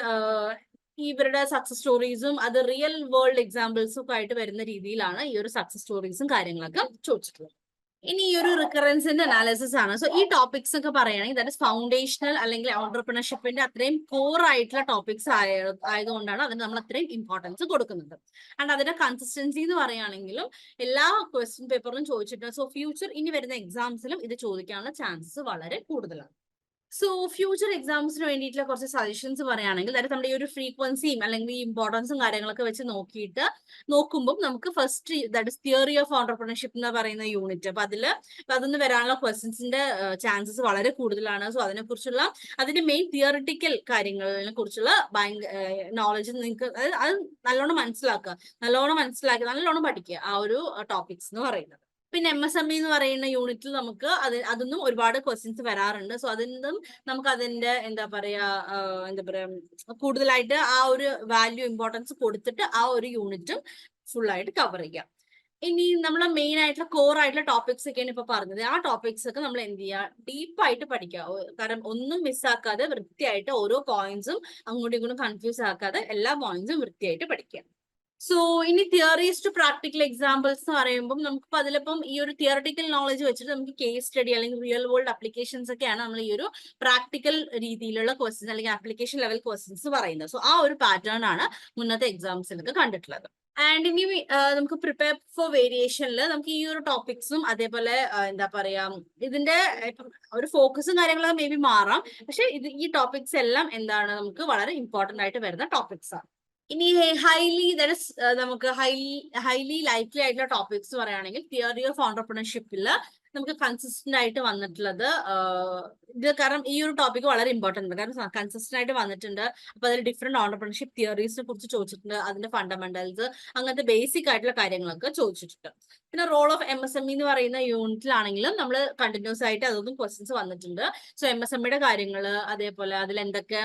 ഇവരുടെ സക്സസ് സ്റ്റോറീസും അത് റിയൽ വേൾഡ് എക്സാമ്പിൾസും ഒക്കെ ആയിട്ട് വരുന്ന രീതിയിലാണ് ഈ ഒരു സക്സസ് സ്റ്റോറീസും കാര്യങ്ങളൊക്കെ ചോദിച്ചിട്ടുള്ളത്. ഇനി ഈ ഒരു റിക്കറൻസിന്റെ അനാലിസിസ് ആണ്. സോ ഈ ടോപ്പിക്സ് ഒക്കെ പറയുകയാണെങ്കിൽ ദാറ്റ് ഇസ് ഫൗണ്ടേഷണൽ അല്ലെങ്കിൽ ഓണ്ടർപ്രണർഷിപ്പിന്റെ അത്രയും കോർ ആയിട്ടുള്ള ടോപ്പിക്സ് ആയ ആയതുകൊണ്ടാണ് അതിന് നമ്മൾ അത്രയും ഇമ്പോർട്ടൻസ് കൊടുക്കുന്നത്. ആൻഡ് അതിന്റെ കൺസിസ്റ്റൻസി എന്ന് പറയുകയാണെങ്കിലും എല്ലാ ക്വസ്റ്റ്യൻ പേപ്പറിലും ചോദിച്ചിട്ടുണ്ട്. സോ ഫ്യൂച്ചർ ഇനി വരുന്ന എക്സാംസിലും ഇത് ചോദിക്കാനുള്ള ചാൻസസ് വളരെ കൂടുതലാണ്. സോ ഫ്യൂച്ചർ എക്സാംസിന് വേണ്ടിയിട്ടുള്ള കുറച്ച് സജഷൻസ് പറയുകയാണെങ്കിൽ അതായത് നമ്മുടെ ഈ ഒരു ഫ്രീക്വൻസിയും അല്ലെങ്കിൽ ഈ ഇമ്പോർട്ടൻസും കാര്യങ്ങളൊക്കെ വെച്ച് നോക്കിയിട്ട് നോക്കുമ്പോൾ നമുക്ക് first that is theory of entrepreneurship എന്ന് പറയുന്ന യൂണിറ്റ് അപ്പൊ അതിൽ അതൊന്ന് വരാനുള്ള ക്വസ്റ്റ്യൻസിന്റെ ചാൻസസ് വളരെ കൂടുതലാണ്. സോ അതിനെക്കുറിച്ചുള്ള അതിന്റെ മെയിൻ തിയറിറ്റിക്കൽ കാര്യങ്ങളെ കുറിച്ചുള്ള നോളജ് നിങ്ങൾക്ക് അത് നല്ലോണം മനസ്സിലാക്കുക. നല്ലോണം മനസ്സിലാക്കി നല്ലോണം പഠിക്കുക ആ ഒരു ടോപ്പിക്സ് എന്ന് പറയുന്നത്. പിന്നെ എം എസ് എം ഇ എന്ന് പറയുന്ന യൂണിറ്റിൽ നമുക്ക് അത് അതൊന്നും ഒരുപാട് ക്വസ്റ്റ്യൻസ് വരാറുണ്ട്. സോ അതിന്നും നമുക്ക് അതിന്റെ എന്താ പറയാ എന്താ പറയാ കൂടുതലായിട്ട് ആ ഒരു വാല്യൂ ഇമ്പോർട്ടൻസ് കൊടുത്തിട്ട് ആ ഒരു യൂണിറ്റും ഫുൾ ആയിട്ട് കവർ ചെയ്യാം. ഇനി നമ്മളെ മെയിൻ ആയിട്ടുള്ള കോർ ആയിട്ടുള്ള ടോപ്പിക്സ് ഒക്കെയാണ് ഇപ്പൊ പറഞ്ഞത്. ആ ടോപ്പിക്സ് ഒക്കെ നമ്മൾ എന്ത് ചെയ്യുക ഡീപ്പായിട്ട് പഠിക്കുക. കാരണം ഒന്നും മിസ്സാക്കാതെ വൃത്തിയായിട്ട് ഓരോ പോയിന്റ്സും അങ്ങോട്ടും ഇങ്ങോട്ടും കൺഫ്യൂസ് ആക്കാതെ എല്ലാ പോയിന്റ്സും വൃത്തിയായിട്ട് പഠിക്കുക. സോ ഇനി തിയറീസ് പ്രാക്ടിക്കൽ എക്സാമ്പിൾസ് എന്ന് പറയുമ്പോൾ നമുക്ക് അതിലിപ്പം ഈ ഒരു തിയറട്ടിക്കൽ നോളജ് വെച്ചിട്ട് നമുക്ക് കേസ് സ്റ്റഡി അല്ലെങ്കിൽ റിയൽ വേൾഡ് അപ്ലിക്കേഷൻസ് ഒക്കെയാണ് നമ്മൾ ഈ ഒരു പ്രാക്ടിക്കൽ രീതിയിലുള്ള ക്വസ്റ്റ്യൻസ് അല്ലെങ്കിൽ ആപ്ലിക്കേഷൻ ലെവൽ ക്വസ്റ്റ്യൻസ് പറയുന്നത്. സോ ആ ഒരു പാറ്റേൺ ആണ് മുന്നത്തെ എക്സാംസിലൊക്കെ കണ്ടിട്ടുള്ളത്. ആൻഡ് ഇനി നമുക്ക് പ്രിപ്പയർ ഫോർ വേരിയേഷനിൽ നമുക്ക് ഈ ഒരു ടോപ്പിക്സും അതേപോലെ എന്താ പറയാ ഇതിന്റെ ഒരു ഫോക്കസും കാര്യങ്ങളൊക്കെ മേ ബി മാറാം. പക്ഷെ ഇത് ഈ ടോപ്പിക്സ് എല്ലാം എന്താണ് നമുക്ക് വളരെ ഇമ്പോർട്ടന്റ് ആയിട്ട് വരുന്ന ടോപ്പിക്സ് ആണ്. ഇനി ഹൈലി നമുക്ക് ഹൈലി ഹൈലി ലൈക്ലി ആയിട്ടുള്ള ടോപ്പിക്സ് പറയുകയാണെങ്കിൽ തിയറി ഓഫ് ഓണ്ടർപ്രണർഷിപ്പിൽ നമുക്ക് കൺസിസ്റ്റന്റ് ആയിട്ട് വന്നിട്ടുള്ളത് ഇത് കാരണം ഈ ഒരു ടോപ്പിക് വളരെ ഇമ്പോർട്ടന്റ് ആണ്. കാരണം കൺസിസ്റ്റന്റ് ആയിട്ട് വന്നിട്ടുണ്ട്. അപ്പൊ അതിൽ ഡിഫറെന്റ് ഓണ്ടർപ്രണർഷിപ്പ് തിയറീസിനെ കുറിച്ച് ചോദിച്ചിട്ടുണ്ട് അതിന്റെ ഫണ്ടമെന്റൽസ് അങ്ങനത്തെ ബേസിക് ആയിട്ടുള്ള കാര്യങ്ങളൊക്കെ ചോദിച്ചിട്ടുണ്ട്. പിന്നെ role of M S M എന്ന് പറയുന്ന യൂണിറ്റിലാണെങ്കിലും നമ്മൾ കണ്ടിന്യൂസ് ആയിട്ട് അതൊന്നും ക്വസ്റ്റ്യൻസ് വന്നിട്ടുണ്ട്. സോ എം എസ് എം ഇയുടെ കാര്യങ്ങൾ അതേപോലെ അതിൽ എന്തൊക്കെ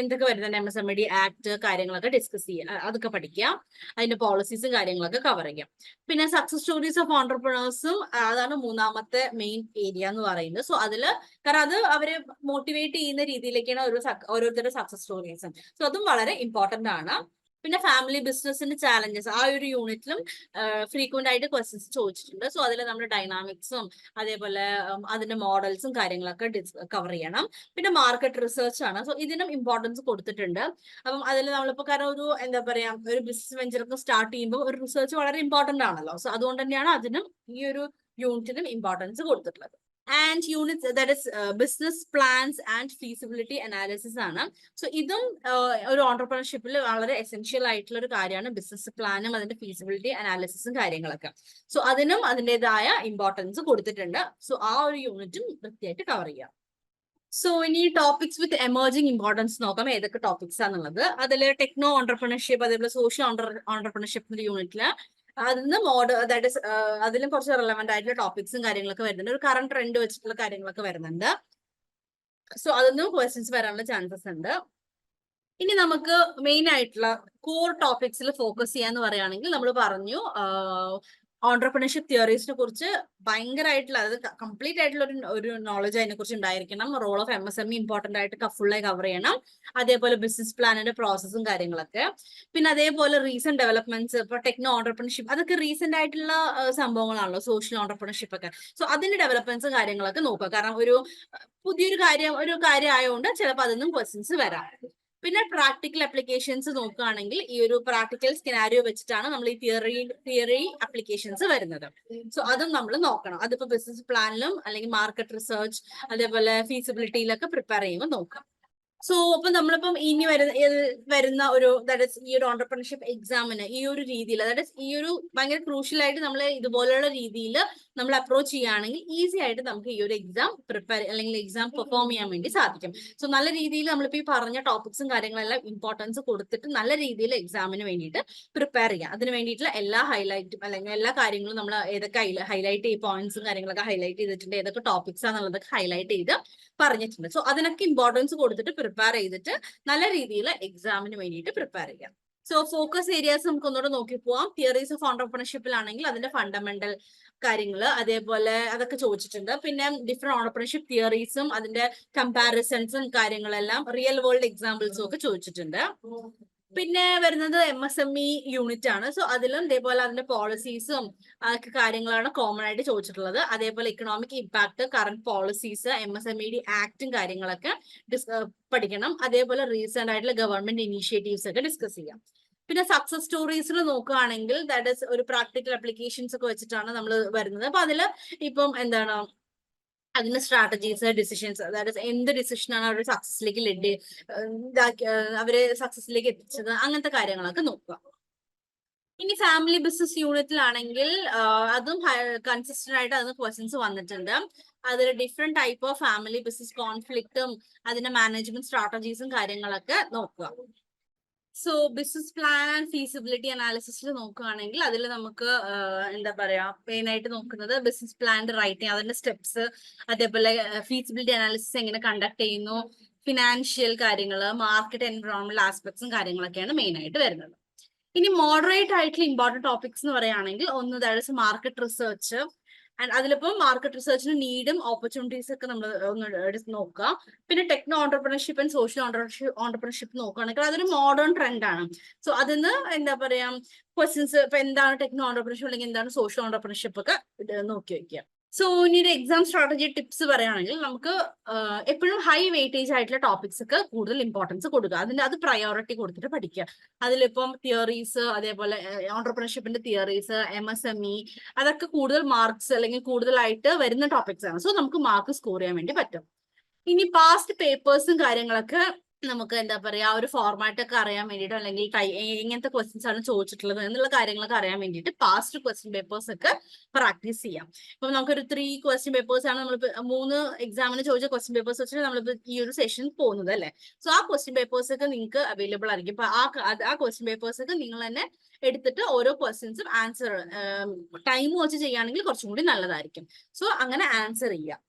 എന്തൊക്കെ വരുന്നുണ്ട്? M S M E act കാര്യങ്ങളൊക്കെ ഡിസ്കസ് ചെയ്യുക അതൊക്കെ പഠിക്കാം. അതിന്റെ പോളിസീസും കാര്യങ്ങളൊക്കെ കവർ ചെയ്യാം. പിന്നെ സക്സസ് സ്റ്റോറീസ് ഓഫ് ഓണ്ടർപ്രണേഴ്സും അതാണ് മൂന്നാമത്തെ മെയിൻ ഏരിയ എന്ന് പറയുന്നത്. സോ അതിൽ കാരണം അത് അവരെ മോട്ടിവേറ്റ് ചെയ്യുന്ന രീതിയിലേക്കാണ് ഒരു ഓരോരുത്തരുടെ സക്സസ് സ്റ്റോറീസ് സോ അതും വളരെ ഇമ്പോർട്ടന്റ് ആണ്. പിന്നെ ഫാമിലി ബിസിനസിന്റെ ചാലഞ്ചസ് ആ ഒരു യൂണിറ്റിലും ഫ്രീക്വന്റ് ആയിട്ട് ക്വസ്റ്റ്യൻസ് ചോദിച്ചിട്ടുണ്ട്. സോ അതിൽ നമ്മുടെ ഡൈനാമിക്സും അതേപോലെ അതിന്റെ മോഡൽസും കാര്യങ്ങളൊക്കെ കവർ ചെയ്യണം. പിന്നെ മാർക്കറ്റ് റിസർച്ച് ആണ്. സോ ഇതിനും ഇമ്പോർട്ടൻസ് കൊടുത്തിട്ടുണ്ട്. അപ്പം അതിൽ നമ്മളിപ്പോൾ കാരണം ഒരു എന്താ പറയാ ഒരു ബിസിനസ് വെഞ്ചറൊക്കെ സ്റ്റാർട്ട് ചെയ്യുമ്പോൾ ഒരു റിസർച്ച് വളരെ ഇമ്പോർട്ടന്റ് ആണല്ലോ. സോ അതുകൊണ്ട് തന്നെയാണ് അതിനും ഈ ഒരു യൂണിറ്റിനും ഇമ്പോർട്ടൻസ് കൊടുത്തിട്ടുള്ളത്. And unit that is business plans and feasibility analysis ആണ്. സോ ഇതും uh, ഒരു ഓണ്ടർപ്രണർഷിപ്പിൽ വളരെ എസെൻഷ്യൽ ആയിട്ടുള്ള ഒരു കാര്യമാണ് ബിസിനസ് പ്ലാനും അതിന്റെ ഫീസിബിലിറ്റി അനാലിസിസും കാര്യങ്ങളൊക്കെ. സോ അതിനും അതിന്റെതായ ഇമ്പോർട്ടൻസ് കൊടുത്തിട്ടുണ്ട്. സോ ആ ഒരു യൂണിറ്റും വൃത്തിയായിട്ട് കവർ ചെയ്യാം. സോ ഇനി ടോപ്പിക്സ് വിത്ത് എമേർജിംഗ് ഇമ്പോർട്ടൻസ് നോക്കാം. ഏതൊക്കെ ടോപ്പിക്സ് ആണെന്നുള്ളത് അതിൽ ടെക്നോ ഓണ്ടർപ്രണർഷിപ്പ് അതേപോലെ സോഷ്യൽ ഓണ്ടർപ്രണർഷിപ്പിന്റെ യൂണിറ്റിൽ അതിന് മോഡ് അതായത് അതിലും കുറച്ച് റെലവെന്റ് ആയിട്ടുള്ള ടോപ്പിക്സും കാര്യങ്ങളൊക്കെ വരുന്നുണ്ട്. ഒരു കറണ്ട് ട്രെൻഡ് വെച്ചിട്ടുള്ള കാര്യങ്ങളൊക്കെ വരുന്നുണ്ട്. സോ അതൊന്നും ക്വസ്റ്റ്യൻസ് വരാനുള്ള ചാൻസസ് ഉണ്ട്. ഇനി നമുക്ക് മെയിൻ ആയിട്ടുള്ള കോർ ടോപ്പിക്സിൽ ഫോക്കസ് ചെയ്യാന്ന് പറയുകയാണെങ്കിൽ നമ്മൾ പറഞ്ഞു ഓണ്ടർപ്രണർഷിപ്പ് തിയറീസിനെ കുറിച്ച് ഭയങ്കരമായിട്ടുള്ള അത് കംപ്ലീറ്റ് ആയിട്ടുള്ള ഒരു ഒരു നോളജ് അതിനെ കുറിച്ച് ഉണ്ടായിരിക്കണം. Role of M S M E important ആയിട്ട് ഫുള്ളായി കവർ ചെയ്യണം. അതേപോലെ ബിസിനസ് പ്ലാനിന്റെ പ്രോസസ്സും കാര്യങ്ങളൊക്കെ. പിന്നെ അതേപോലെ റീസെന്റ് ഡെവലപ്മെന്റ്സ് ഇപ്പൊ ടെക്നോ ഓണ്ടർപ്രണർഷിപ്പ് അതൊക്കെ റീസെന്റ് ആയിട്ടുള്ള സംഭവങ്ങളാണല്ലോ സോഷ്യൽ ഓണ്ടർപ്രണർഷിപ്പ് ഒക്കെ. സോ അതിന്റെ ഡെവലപ്മെന്റ്സും കാര്യങ്ങളൊക്കെ നോക്കുക. കാരണം ഒരു പുതിയൊരു കാര്യം ഒരു കാര്യം ആയതുകൊണ്ട് ചിലപ്പോൾ അതൊന്നും ക്വസ്റ്റ്യൻസ് വരാം പിന്നെ പ്രാക്ടിക്കൽ അപ്ലിക്കേഷൻസ് നോക്കുകയാണെങ്കിൽ ഈ ഒരു പ്രാക്ടിക്കൽ സ്കിനാരിയോ വെച്ചിട്ടാണ് നമ്മൾ ഈ തിയറി തിയറി അപ്ലിക്കേഷൻസ് വരുന്നത്. സോ അതും നമ്മൾ നോക്കണം. അതിപ്പോ ബിസിനസ് പ്ലാനിലും അല്ലെങ്കിൽ മാർക്കറ്റ് റിസർച്ച് അതേപോലെ ഫീസിബിലിറ്റിയിലൊക്കെ പ്രിപ്പയർ ചെയ്യുമ്പോൾ നോക്കാം. സോ അപ്പൊ നമ്മളിപ്പം ഇനി വരുന്ന വരുന്ന ഒരു ദാറ്റ് ഈ ഒരു ഓണ്ടർപ്രണർഷിപ്പ് എക്സാമിന് ഈ ഒരു രീതിയിൽ ദാറ്റ് ഈ ഒരു ഭയങ്കര ക്രൂഷ്യൽ ആയിട്ട് നമ്മൾ ഇതുപോലെയുള്ള രീതിയിൽ നമ്മൾ അപ്രോച്ച് ചെയ്യുകയാണെങ്കിൽ ഈസി ആയിട്ട് നമുക്ക് ഈ ഒരു എക്സാം പ്രിപ്പയർ അല്ലെങ്കിൽ എക്സാം പെർഫോം ചെയ്യാൻ വേണ്ടി സാധിക്കും. സോ നല്ല രീതിയിൽ നമ്മളിപ്പോ ഈ പറഞ്ഞ ടോപ്പിക്സും കാര്യങ്ങളെല്ലാം ഇമ്പോർട്ടൻസ് കൊടുത്തിട്ട് നല്ല രീതിയിൽ എക്സാമിന് വേണ്ടിയിട്ട് പ്രിപ്പയർ ചെയ്യാം അതിന് വേണ്ടിയിട്ടുള്ള എല്ലാ ഹൈലൈറ്റും അല്ലെങ്കിൽ എല്ലാ കാര്യങ്ങളും നമ്മൾ ഏതൊക്കെ ഹൈലൈറ്റ് ചെയ്ത് പോയിന്റ്സും കാര്യങ്ങളൊക്കെ ഹൈലൈറ്റ് ചെയ്തിട്ടുണ്ട് ഏതൊക്കെ ടോപ്പിക്സ് ആണെന്നുള്ളതൊക്കെ ഹൈലൈറ്റ് ചെയ്ത് പറഞ്ഞിട്ടുണ്ട്. സോ അതിനൊക്കെ ഇമ്പോർട്ടൻസ് കൊടുത്തിട്ട് പ്രിപ്പയർ ചെയ്തിട്ട് നല്ല രീതിയിൽ എക്സാമിന് വേണ്ടിയിട്ട് പ്രിപ്പയർ ചെയ്യാം. സോ ഫോക്കസ് ഏരിയാസ് നമുക്ക് ഒന്നുകൂടെ നോക്കി പോവാം. തിയറീസ് ഓഫ് ഓണ്ടർപ്രണർഷിപ്പിലാണെങ്കിൽ അതിന്റെ ഫണ്ടമെന്റൽ കാര്യങ്ങൾ അതേപോലെ അതൊക്കെ ചോദിച്ചിട്ടുണ്ട്. പിന്നെ ഡിഫറെന്റ് ഓണ്ടർപ്രണർഷിപ്പ് തിയറീസും അതിന്റെ കമ്പാരിസൺസും കാര്യങ്ങളെല്ലാം റിയൽ വേൾഡ് എക്സാമ്പിൾസും ഒക്കെ ചോദിച്ചിട്ടുണ്ട്. പിന്നെ വരുന്നത് M S M E unit ആണ്. സോ അതിലും ഇതേപോലെ അതിന്റെ പോളിസീസും അതൊക്കെ കാര്യങ്ങളാണ് കോമൺ ആയിട്ട് ചോദിച്ചിട്ടുള്ളത്. അതേപോലെ economic impact current policies M S M E ആക്ടും കാര്യങ്ങളൊക്കെ പഠിക്കണം. അതേപോലെ റീസെന്റ് ആയിട്ടുള്ള ഗവൺമെന്റ് ഇനീഷ്യേറ്റീവ്സ് ഒക്കെ ഡിസ്കസ് ചെയ്യാം. പിന്നെ സക്സസ് സ്റ്റോറീസിൽ നോക്കുകയാണെങ്കിൽ ദാറ്റ് ഇസ് ഒരു പ്രാക്ടിക്കൽ അപ്ലിക്കേഷൻസ് ഒക്കെ വെച്ചിട്ടാണ് നമ്മൾ വരുന്നത്. അപ്പൊ അതിൽ ഇപ്പം എന്താണ് അതിന്റെ സ്ട്രാറ്റജീസ് ഡിസിഷൻസ് അതായത് എന്ത് ഡിസിഷനാണ് അവരുടെ സക്സസിലേക്ക് ലെഡ് അവരെ സക്സസിലേക്ക് എത്തിച്ചത് അങ്ങനത്തെ കാര്യങ്ങളൊക്കെ നോക്കുക. ഇനി ഫാമിലി ബിസിനസ് യൂണിറ്റിലാണെങ്കിൽ അതും കൺസിസ്റ്റന്റ് ആയിട്ട് അതിന് ക്വസ്റ്റ്യൻസ് വന്നിട്ടുണ്ട്. അതിൽ different type of family business കോൺഫ്ലിക്റ്റും അതിന്റെ മാനേജ്മെന്റ് സ്ട്രാറ്റജീസും കാര്യങ്ങളൊക്കെ നോക്കുക. So business plan and feasibility അനാലിസിസിൽ നോക്കുകയാണെങ്കിൽ അതിൽ നമുക്ക് എന്താ പറയാ മെയിൻ ആയിട്ട് നോക്കുന്നത് ബിസിനസ് പ്ലാന്റെ റൈറ്റിംഗ് അതിന്റെ സ്റ്റെപ്സ് അതേപോലെ ഫീസിബിലിറ്റി അനാലിസിസ് എങ്ങനെ കണ്ടക്ട് ചെയ്യുന്നു ഫിനാൻഷ്യൽ കാര്യങ്ങൾ മാർക്കറ്റ് എൻവറോൺമെന്റൽ ആസ്പെക്ട്സും കാര്യങ്ങളൊക്കെയാണ് മെയിൻ ആയിട്ട് വരുന്നത്. ഇനി മോഡറേറ്റ് ആയിട്ടുള്ള ഇമ്പോർട്ടന്റ് ടോപ്പിക്സ് എന്ന് പറയുകയാണെങ്കിൽ ഒന്ന് ദാറ്റ് മാർക്കറ്റ് റിസർച്ച് ആൻഡ് അതിലിപ്പോൾ മാർക്കറ്റ് റിസർച്ചിന് നീഡും ഓപ്പർച്യൂണിറ്റീസ് ഒക്കെ നമ്മൾ ഒന്ന് നോക്കുക. പിന്നെ techno entrepreneurship and social entrepreneurship entrepreneurship നോക്കുകയാണെങ്കിൽ അതൊരു മോഡേൺ ട്രെൻഡ് ആണ്. സോ അതിന് എന്താ പറയാ ക്വസ്റ്റ്യൻസ് ഇപ്പൊ എന്താണ് ടെക്നോ ഓണ്ടർപ്രണർഷിപ്പ് അല്ലെങ്കിൽ എന്താണ് സോഷ്യൽ ഓണ്ടർപ്രണർഷിപ്പ് ഒക്കെ നോക്കി വെക്കുക. സോ ഒരു എക്സാം സ്ട്രാറ്റജി ടിപ്സ് പറയുകയാണെങ്കിൽ നമുക്ക് എപ്പോഴും ഹൈ വെയിറ്റേജ് ആയിട്ടുള്ള ടോപ്പിക്സ് ഒക്കെ കൂടുതൽ ഇമ്പോർട്ടൻസ് കൊടുക്കുക. അതിന്റെ അത് പ്രയോറിറ്റി കൊടുത്തിട്ട് പഠിക്കുക. അതിലിപ്പം തിയറീസ് അതേപോലെ ഓണ്ടർപ്രണർഷിപ്പിന്റെ theories M S M E അതൊക്കെ കൂടുതൽ മാർക്സ് അല്ലെങ്കിൽ കൂടുതലായിട്ട് വരുന്ന ടോപ്പിക്സ് ആണ്. സോ നമുക്ക് മാർക്ക് സ്കോർ ചെയ്യാൻ വേണ്ടി പറ്റും. ഇനി പാസ്റ്റ് പേപ്പേഴ്സും കാര്യങ്ങളൊക്കെ നമുക്ക് എന്താ പറയാ ആ ഒരു ഫോർമാറ്റ് ഒക്കെ അറിയാൻ വേണ്ടിയിട്ട് അല്ലെങ്കിൽ ഇങ്ങനത്തെ ക്വസ്റ്റ്യൻസ് ആണ് ചോദിച്ചിട്ടുള്ളത് എന്നുള്ള കാര്യങ്ങളൊക്കെ അറിയാൻ വേണ്ടിയിട്ട് പാസ്റ്റ് ക്വസ്റ്റ്യൻ പേപ്പേഴ്സ് ഒക്കെ പ്രാക്ടീസ് ചെയ്യാം. ഇപ്പൊ നമുക്കൊരു ത്രീ ക്വസ്റ്റ്യൻ പേപ്പേഴ്സ് ആണ് നമ്മൾ മൂന്ന് എക്സാമിന് ചോദിച്ച ക്വസ്റ്റ്യൻ പേപ്പേഴ്സ് വെച്ചിട്ട് നമ്മളിപ്പോ ഈ ഒരു സെഷൻ പോകുന്നത് അല്ലെ? സോ ആ ക്വസ്റ്റ്യൻ പേപ്പേഴ്സ് ഒക്കെ നിങ്ങൾക്ക് അവൈലബിൾ ആയിരിക്കും. ഇപ്പൊ ആ ആ ക്വസ്റ്റ്യൻ പേപ്പേഴ്സ് ഒക്കെ നിങ്ങൾ തന്നെ എടുത്തിട്ട് ഓരോ ക്വസ്റ്റ്യൻസും ആൻസർ ടൈം വെച്ച് ചെയ്യുകയാണെങ്കിൽ കുറച്ചും കൂടി നല്ലതായിരിക്കും. സോ അങ്ങനെ ആൻസർ ചെയ്യാം.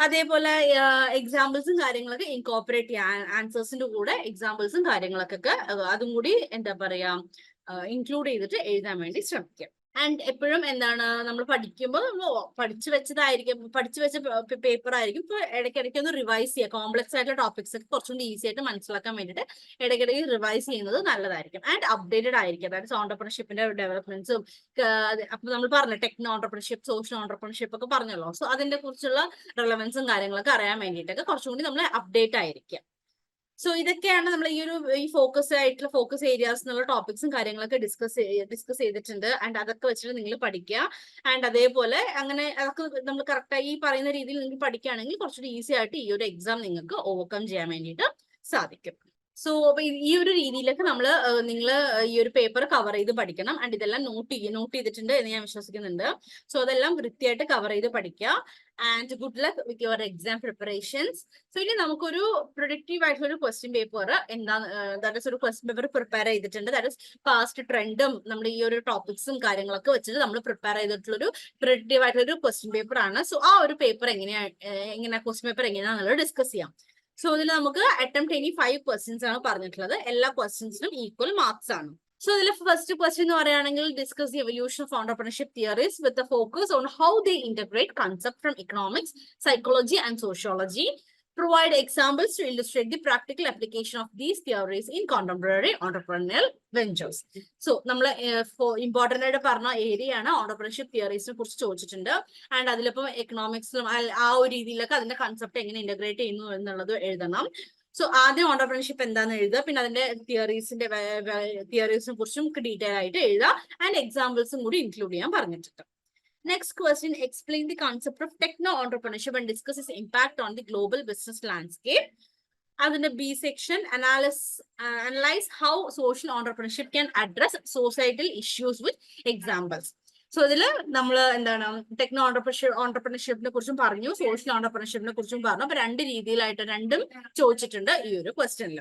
അതേപോലെ എക്സാമ്പിൾസും കാര്യങ്ങളൊക്കെ ഇൻകോപ്പറേറ്റ് ചെയ്യാൻ ആൻസേഴ്സിന്റെ കൂടെ എക്സാമ്പിൾസും കാര്യങ്ങളൊക്കെ അതും കൂടി എന്താ പറയാ ഇൻക്ലൂഡ് ചെയ്തിട്ട് എഴുതാൻ വേണ്ടി ശ്രമിക്കാം. ആൻഡ് എപ്പോഴും എന്താണ് നമ്മൾ പഠിക്കുമ്പോൾ നമ്മൾ പഠിച്ചു വെച്ചതായിരിക്കും പഠിച്ചു വെച്ച പേപ്പർ ആയിരിക്കും. ഇപ്പൊ ഇടയ്ക്കിടയ്ക്ക് ഒന്ന് റിവൈസ് ചെയ്യുക കോംപ്ലക്സ് ആയിട്ടുള്ള ടോപ്പിക്സ് ഒക്കെ കുറച്ചും കൂടി ഈസി ആയിട്ട് മനസ്സിലാക്കാൻ വേണ്ടിയിട്ട് ഇടയ്ക്കിടയ്ക്ക് റിവൈസ് ചെയ്യുന്നത് നല്ലതായിരിക്കും. ആൻഡ് അപ്ഡേറ്റഡ് ആയിരിക്കും. അതായത് ഓണ്ടർപ്രണർഷിപ്പിന്റെ ഡെവലപ്മെന്റ്സും അപ്പൊ നമ്മൾ പറഞ്ഞു ടെക്നോ ഓണ്ടർപ്രണർഷിപ്പ് സോഷ്യൽ ഓണ്ടർപ്രണർഷിപ്പ് ഒക്കെ പറഞ്ഞല്ലോ. സോ അതിനെ കുറിച്ചുള്ള റെലവൻസും കാര്യങ്ങളൊക്കെ അറിയാൻ വേണ്ടിയിട്ടൊക്കെ കുറച്ചും കൂടി നമ്മൾ അപ്ഡേറ്റ് ആയിരിക്കും. സോ ഇതൊക്കെയാണ് നമ്മൾ ഈ ഒരു ഈ ഫോക്കസ് ആയിട്ടുള്ള ഫോക്കസ് ഏരിയാസ് എന്നുള്ള ടോപ്പിക്സും കാര്യങ്ങളൊക്കെ ഡിസ്കസ് ഡിസ്കസ് ചെയ്തിട്ടുണ്ട്. ആൻഡ് അതൊക്കെ വെച്ചിട്ട് നിങ്ങൾ പഠിക്കുക ആൻഡ് അതേപോലെ അങ്ങനെ അതൊക്കെ നമ്മൾ കറക്റ്റായി ഈ പറയുന്ന രീതിയിൽ നിങ്ങൾ പഠിക്കുകയാണെങ്കിൽ കുറച്ചുകൂടി ഈസി ആയിട്ട് ഈ ഒരു എക്സാം നിങ്ങൾക്ക് ഓവർകം ചെയ്യാൻ വേണ്ടിയിട്ട് സാധിക്കും. സോ അപ്പൊ ഈ- ഒരു രീതിയിലൊക്കെ നമ്മൾ നിങ്ങൾ ഈ ഒരു പേപ്പർ കവർ ചെയ്ത് പഠിക്കണം. ആൻഡ് ഇതെല്ലാം നോട്ട് ചെയ്യുക നോട്ട് ചെയ്തിട്ടുണ്ട് എന്ന് ഞാൻ വിശ്വസിക്കുന്നുണ്ട്. സോ അതെല്ലാം വൃത്തിയായിട്ട് കവർ ചെയ്ത് പഠിക്കുക and good luck with your exam preparations so ഇനി നമുക്കൊരു പ്രൊഡക്റ്റീവ് ആയിട്ടുള്ള ഒരു ക്വസ്റ്റ്യൻ പേപ്പർ എന്താ ദാറ്റ് ഒരു ക്വസ്റ്റ്യൻ പേപ്പർ പ്രിപ്പയർ ചെയ്തിട്ടുണ്ട്. ദാറ്റ് പാസ്റ്റ് ട്രെൻഡും നമ്മൾ ഈ ഒരു ടോപ്പിക്സും കാര്യങ്ങളൊക്കെ വെച്ചിട്ട് നമ്മൾ പ്രിപ്പയർ ചെയ്തിട്ടുള്ള ഒരു പ്രൊഡക്റ്റീവ് ആയിട്ടുള്ള ഒരു ക്വസ്റ്റ്യൻ പേപ്പർ ആണ്. സോ ആ ഒരു പേപ്പർ എങ്ങനെയാണ് എങ്ങനെയാണ് എങ്ങനെ ക്വസ്റ്റ്യൻ പേപ്പർ എങ്ങനെയാണെന്നുള്ളത് ഡിസ്കസ് ചെയ്യാം. സോ ഇതിൽ നമുക്ക് അറ്റംപ്റ്റ് ഇനി ഫൈവ് ക്വസ്റ്റ്യൻസ് ആണ് പറഞ്ഞിട്ടുള്ളത്. എല്ലാ ക്വസ്റ്റ്യൻസിനും ഈക്വൽ മാർക്സ് ആണ്. സോ ഇതിൽ ഫസ്റ്റ് ക്വസ്റ്റ്യൻ എന്ന് പറയുകയാണെങ്കിൽ discuss the evolution of entrepreneurship theories with the focus on how they integrate concept from economics psychology and sociology provide examples to illustrate the practical application of these theories in contemporary entrepreneurial ventures. So, നമ്മൾ important ആയിട്ട് പറഞ്ഞ area ആണ് entrepreneurship തിയറീസിനെ കുറിച്ച് ചോദിച്ചിട്ടുണ്ട്. And അതിലിപ്പം എക്കണോമിക്സിലും ആ ഒരു രീതിയിലൊക്കെ അതിന്റെ കൺസെപ്റ്റ് എങ്ങനെ ഇന്റഗ്രേറ്റ് ചെയ്യുന്നു എന്നുള്ളത് എഴുതണം. സോ ആദ്യം ഓണ്ടർപ്രണർഷിപ്പ് എന്താണെന്ന് എഴുതുക. പിന്നെ അതിന്റെ തിയറീസിന്റെ തിയറീസിനെ കുറിച്ചും ഡീറ്റെയിൽ ആയിട്ട് എഴുതുക. ആൻഡ് എക്സാമ്പിൾസും കൂടി ഇൻക്ലൂഡ് ചെയ്യാൻ പറഞ്ഞിട്ടുണ്ട്. Next question, explain the concept of techno entrepreneurship and discuss its impact on the global business landscape. അതിന്റെ B section analyse analyse how social entrepreneurship can address societal issues with examples so ഇതിൽ നമ്മൾ എന്താണ് techno entrepreneurship ഓണ്ടർപ്രണർഷിപ്പിനെ കുറിച്ചും പറഞ്ഞു social ഓണ്ടർപ്രണർഷിപ്പിനെ കുറിച്ചും പറഞ്ഞു. അപ്പൊ രണ്ട് രീതിയിലായിട്ട് രണ്ടും ചോദിച്ചിട്ടുണ്ട് ഈ ഒരു ക്വസ്റ്റ്യനിൽ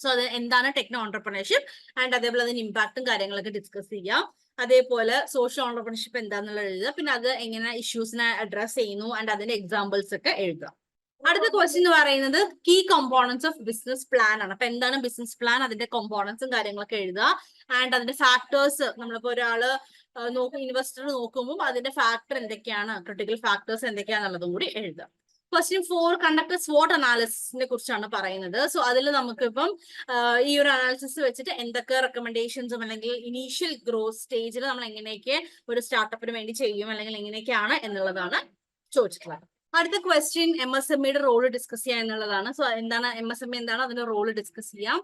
സോ അത് എന്താണ് ടെക്നോ ഓണ്ടർപ്രണർഷിപ്പ് ആൻഡ് അതേപോലെ അതിന്റെ ഇമ്പാക്റ്റും കാര്യങ്ങളൊക്കെ ഡിസ്കസ് ചെയ്യാം. അതേപോലെ സോഷ്യൽ ഓണ്ടർപ്രണർഷിപ്പ് എന്താണെന്നുള്ളത് എഴുതുക. പിന്നെ അത് എങ്ങനെ ഇഷ്യൂസിനെ അഡ്രസ് ചെയ്യുന്നു ആൻഡ് അതിന്റെ എക്സാമ്പിൾസ് ഒക്കെ എഴുതുക. അടുത്ത ക്വസ്റ്റ്യൻ എന്ന് പറയുന്നത് key components of business plan ആണ്. അപ്പൊ എന്താണ് ബിസിനസ് പ്ലാൻ അതിന്റെ കോമ്പോണൻസും കാര്യങ്ങളൊക്കെ എഴുതുക. ആൻഡ് അതിന്റെ ഫാക്ടേഴ്സ് നമ്മളിപ്പോ ഒരാൾ നോക്കും ഇൻവെസ്റ്റർ നോക്കുമ്പോൾ അതിന്റെ ഫാക്ടർ എന്തൊക്കെയാണ്? ക്രിട്ടിക്കൽ ഫാക്ടേഴ്സ് എന്തൊക്കെയാണെന്നുള്ളതും കൂടി എഴുതുക. ക്വസ്റ്റ്യൻ ഫോർ കണ്ടക്ട് സ്വോട്ട് അനാലിസിസിനെ കുറിച്ചാണ് പറയുന്നത്. സോ അതിൽ നമുക്കിപ്പം ഈ ഒരു അനാലിസിസ് വെച്ചിട്ട് എന്തൊക്കെ റെക്കമെൻഡേഷൻസും അല്ലെങ്കിൽ ഇനീഷ്യൽ ഗ്രോത്ത് സ്റ്റേജിൽ നമ്മൾ എങ്ങനെയൊക്കെ ഒരു സ്റ്റാർട്ടപ്പിന് വേണ്ടി ചെയ്യും അല്ലെങ്കിൽ എങ്ങനെയൊക്കെയാണ് എന്നുള്ളതാണ് ചോദിച്ചിട്ടുള്ളത്. അടുത്ത ക്വസ്റ്റ്യൻ എം എസ് എം ഇയുടെ റോൾ ഡിസ്കസ് ചെയ്യുക എന്നുള്ളതാണ്. സോ എന്താണ് എം എസ് എം എന്താണ്? അതിന്റെ റോൾ ഡിസ്കസ് ചെയ്യാം.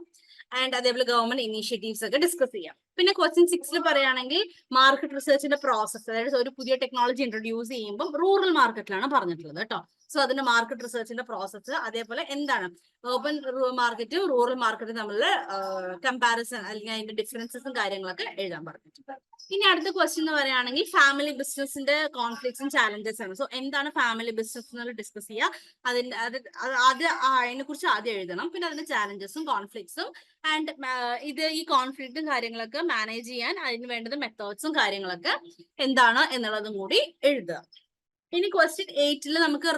ആൻഡ് അതേപോലെ ഗവൺമെന്റ് ഇനീഷ്യേറ്റീവ്സ് ഒക്കെ ഡിസ്കസ് ചെയ്യാം. പിന്നെ ക്വസ്റ്റ്യൻ സിക്സിൽ പറയുകയാണെങ്കിൽ മാർക്കറ്റ് റിസർച്ചിന്റെ പ്രോസസ് അതായത് ഒരു പുതിയ ടെക്നോളജി ഇൻട്രൊഡ്യൂസ് ചെയ്യുമ്പോൾ റൂറൽ മാർക്കറ്റിലാണ് പറഞ്ഞിട്ടുള്ളത് കേട്ടോ. സോ അതിന്റെ മാർക്കറ്റ് റിസർച്ചിന്റെ പ്രോസസ്സ് അതേപോലെ എന്താണ്? ഓപ്പൺ മാർക്കറ്റും റൂറൽ മാർക്കറ്റും തമ്മിലുള്ള കമ്പാരിസൺ അല്ലെങ്കിൽ അതിന്റെ ഡിഫറൻസസും കാര്യങ്ങളൊക്കെ എഴുതാൻ പറഞ്ഞിട്ടുണ്ട്. ഇനി അടുത്ത ക്വസ്റ്റ്യൻ എന്ന് പറയുകയാണെങ്കിൽ ഫാമിലി ബിസിനസിന്റെ കോൺഫ്ലിക്ട്സും ചാലഞ്ചസ് ആണ്. സോ എന്താണ് ഫാമിലി ബിസിനസ് എന്നുള്ളത് ഡിസ്കസ് ചെയ്യുക അതിന്റെ അത് അത് അതിനെ കുറിച്ച് ആദ്യം എഴുതണം. പിന്നെ അതിന്റെ ചാലഞ്ചസും കോൺഫ്ലിക്ട്സും ആൻഡ് ഇത് ഈ കോൺഫ്ലിക്റ്റും കാര്യങ്ങളൊക്കെ മാനേജ് ചെയ്യാൻ അതിന് വേണ്ടുന്ന മെത്തേഡ്സും കാര്യങ്ങളൊക്കെ എന്താണ് എന്നുള്ളതും കൂടി എഴുതുക. ഇനി ക്വസ്റ്റ്യൻ എയ്റ്റിൽ നമുക്ക്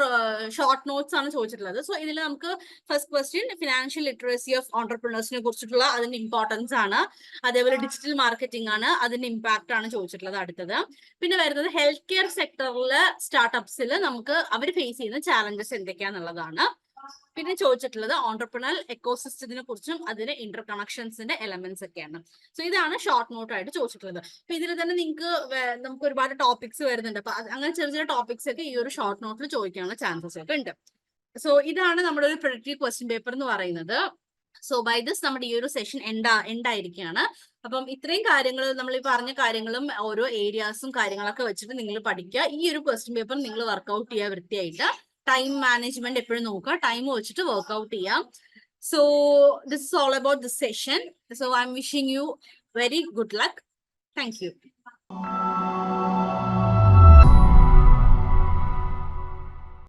ഷോർട്ട് നോട്ട്സ് ആണ് ചോദിച്ചിട്ടുള്ളത്. സോ ഇതിൽ നമുക്ക് first question financial literacy of ഓണ്ടർപ്രണേഴ്സിനെ കുറിച്ചിട്ടുള്ള അതിന്റെ ഇമ്പോർട്ടൻസ് ആണ്. അതേപോലെ ഡിജിറ്റൽ മാർക്കറ്റിംഗ് ആണ് അതിന്റെ ഇമ്പാക്ട് ആണ് ചോദിച്ചിട്ടുള്ളത് അടുത്തത്. പിന്നെ വരുന്നത് ഹെൽത്ത് കെയർ സെക്ടറിലെ സ്റ്റാർട്ടപ്സിൽ നമുക്ക് അവർ ഫേസ് ചെയ്യുന്ന ചാലഞ്ചസ് എന്തൊക്കെയാന്നുള്ളതാണ്. പിന്നെ ചോദിച്ചിട്ടുള്ളത് ഓണ്ടർപ്രണൽ എക്കോസിസ്റ്റത്തിനെ കുറിച്ചും അതിന്റെ ഇന്റർ കണക്ഷൻസിന്റെ എലമെന്റ്സ് ഒക്കെയാണ്. സോ ഇതാണ് ഷോർട്ട് നോട്ട് ആയിട്ട് ചോദിച്ചിട്ടുള്ളത്. അപ്പൊ ഇതിൽ തന്നെ നിങ്ങൾക്ക് നമുക്ക് ഒരുപാട് ടോപ്പിക്സ് വരുന്നുണ്ട്. അപ്പൊ അങ്ങനെ ചെറിയ ചെറിയ ടോപ്പിക്സ് ഒക്കെ ഈ ഒരു ഷോർട്ട് നോട്ടിൽ ചോദിക്കാനുള്ള ചാൻസസ് ഒക്കെ ഉണ്ട്. സോ ഇതാണ് നമ്മുടെ ഒരു പ്രൊഡക്റ്റീവ് ക്വസ്റ്റ്യൻ പേപ്പർ എന്ന് പറയുന്നത്. സോ ബൈ ദിസ് നമ്മുടെ ഈ ഒരു സെഷൻ എൻഡ് എൻഡ് ആയിരിക്കുകയാണ്. അപ്പം ഇത്രയും കാര്യങ്ങൾ നമ്മൾ ഈ പറഞ്ഞ കാര്യങ്ങളും ഓരോ ഏരിയാസും കാര്യങ്ങളൊക്കെ വെച്ചിട്ട് നിങ്ങൾ പഠിക്കുക. ഈ ഒരു ക്വസ്റ്റ്യൻ പേപ്പർ നിങ്ങൾ വർക്ക്ഔട്ട് ചെയ്യുക വൃത്തിയായിട്ട്. ടൈം മാനേജ്മെന്റ് എപ്പോഴും നോക്കുക. ടൈം വെച്ചിട്ട് വർക്ക്ഔട്ട് ചെയ്യാം. So this is all about this session so I'm wishing you very good luck thank you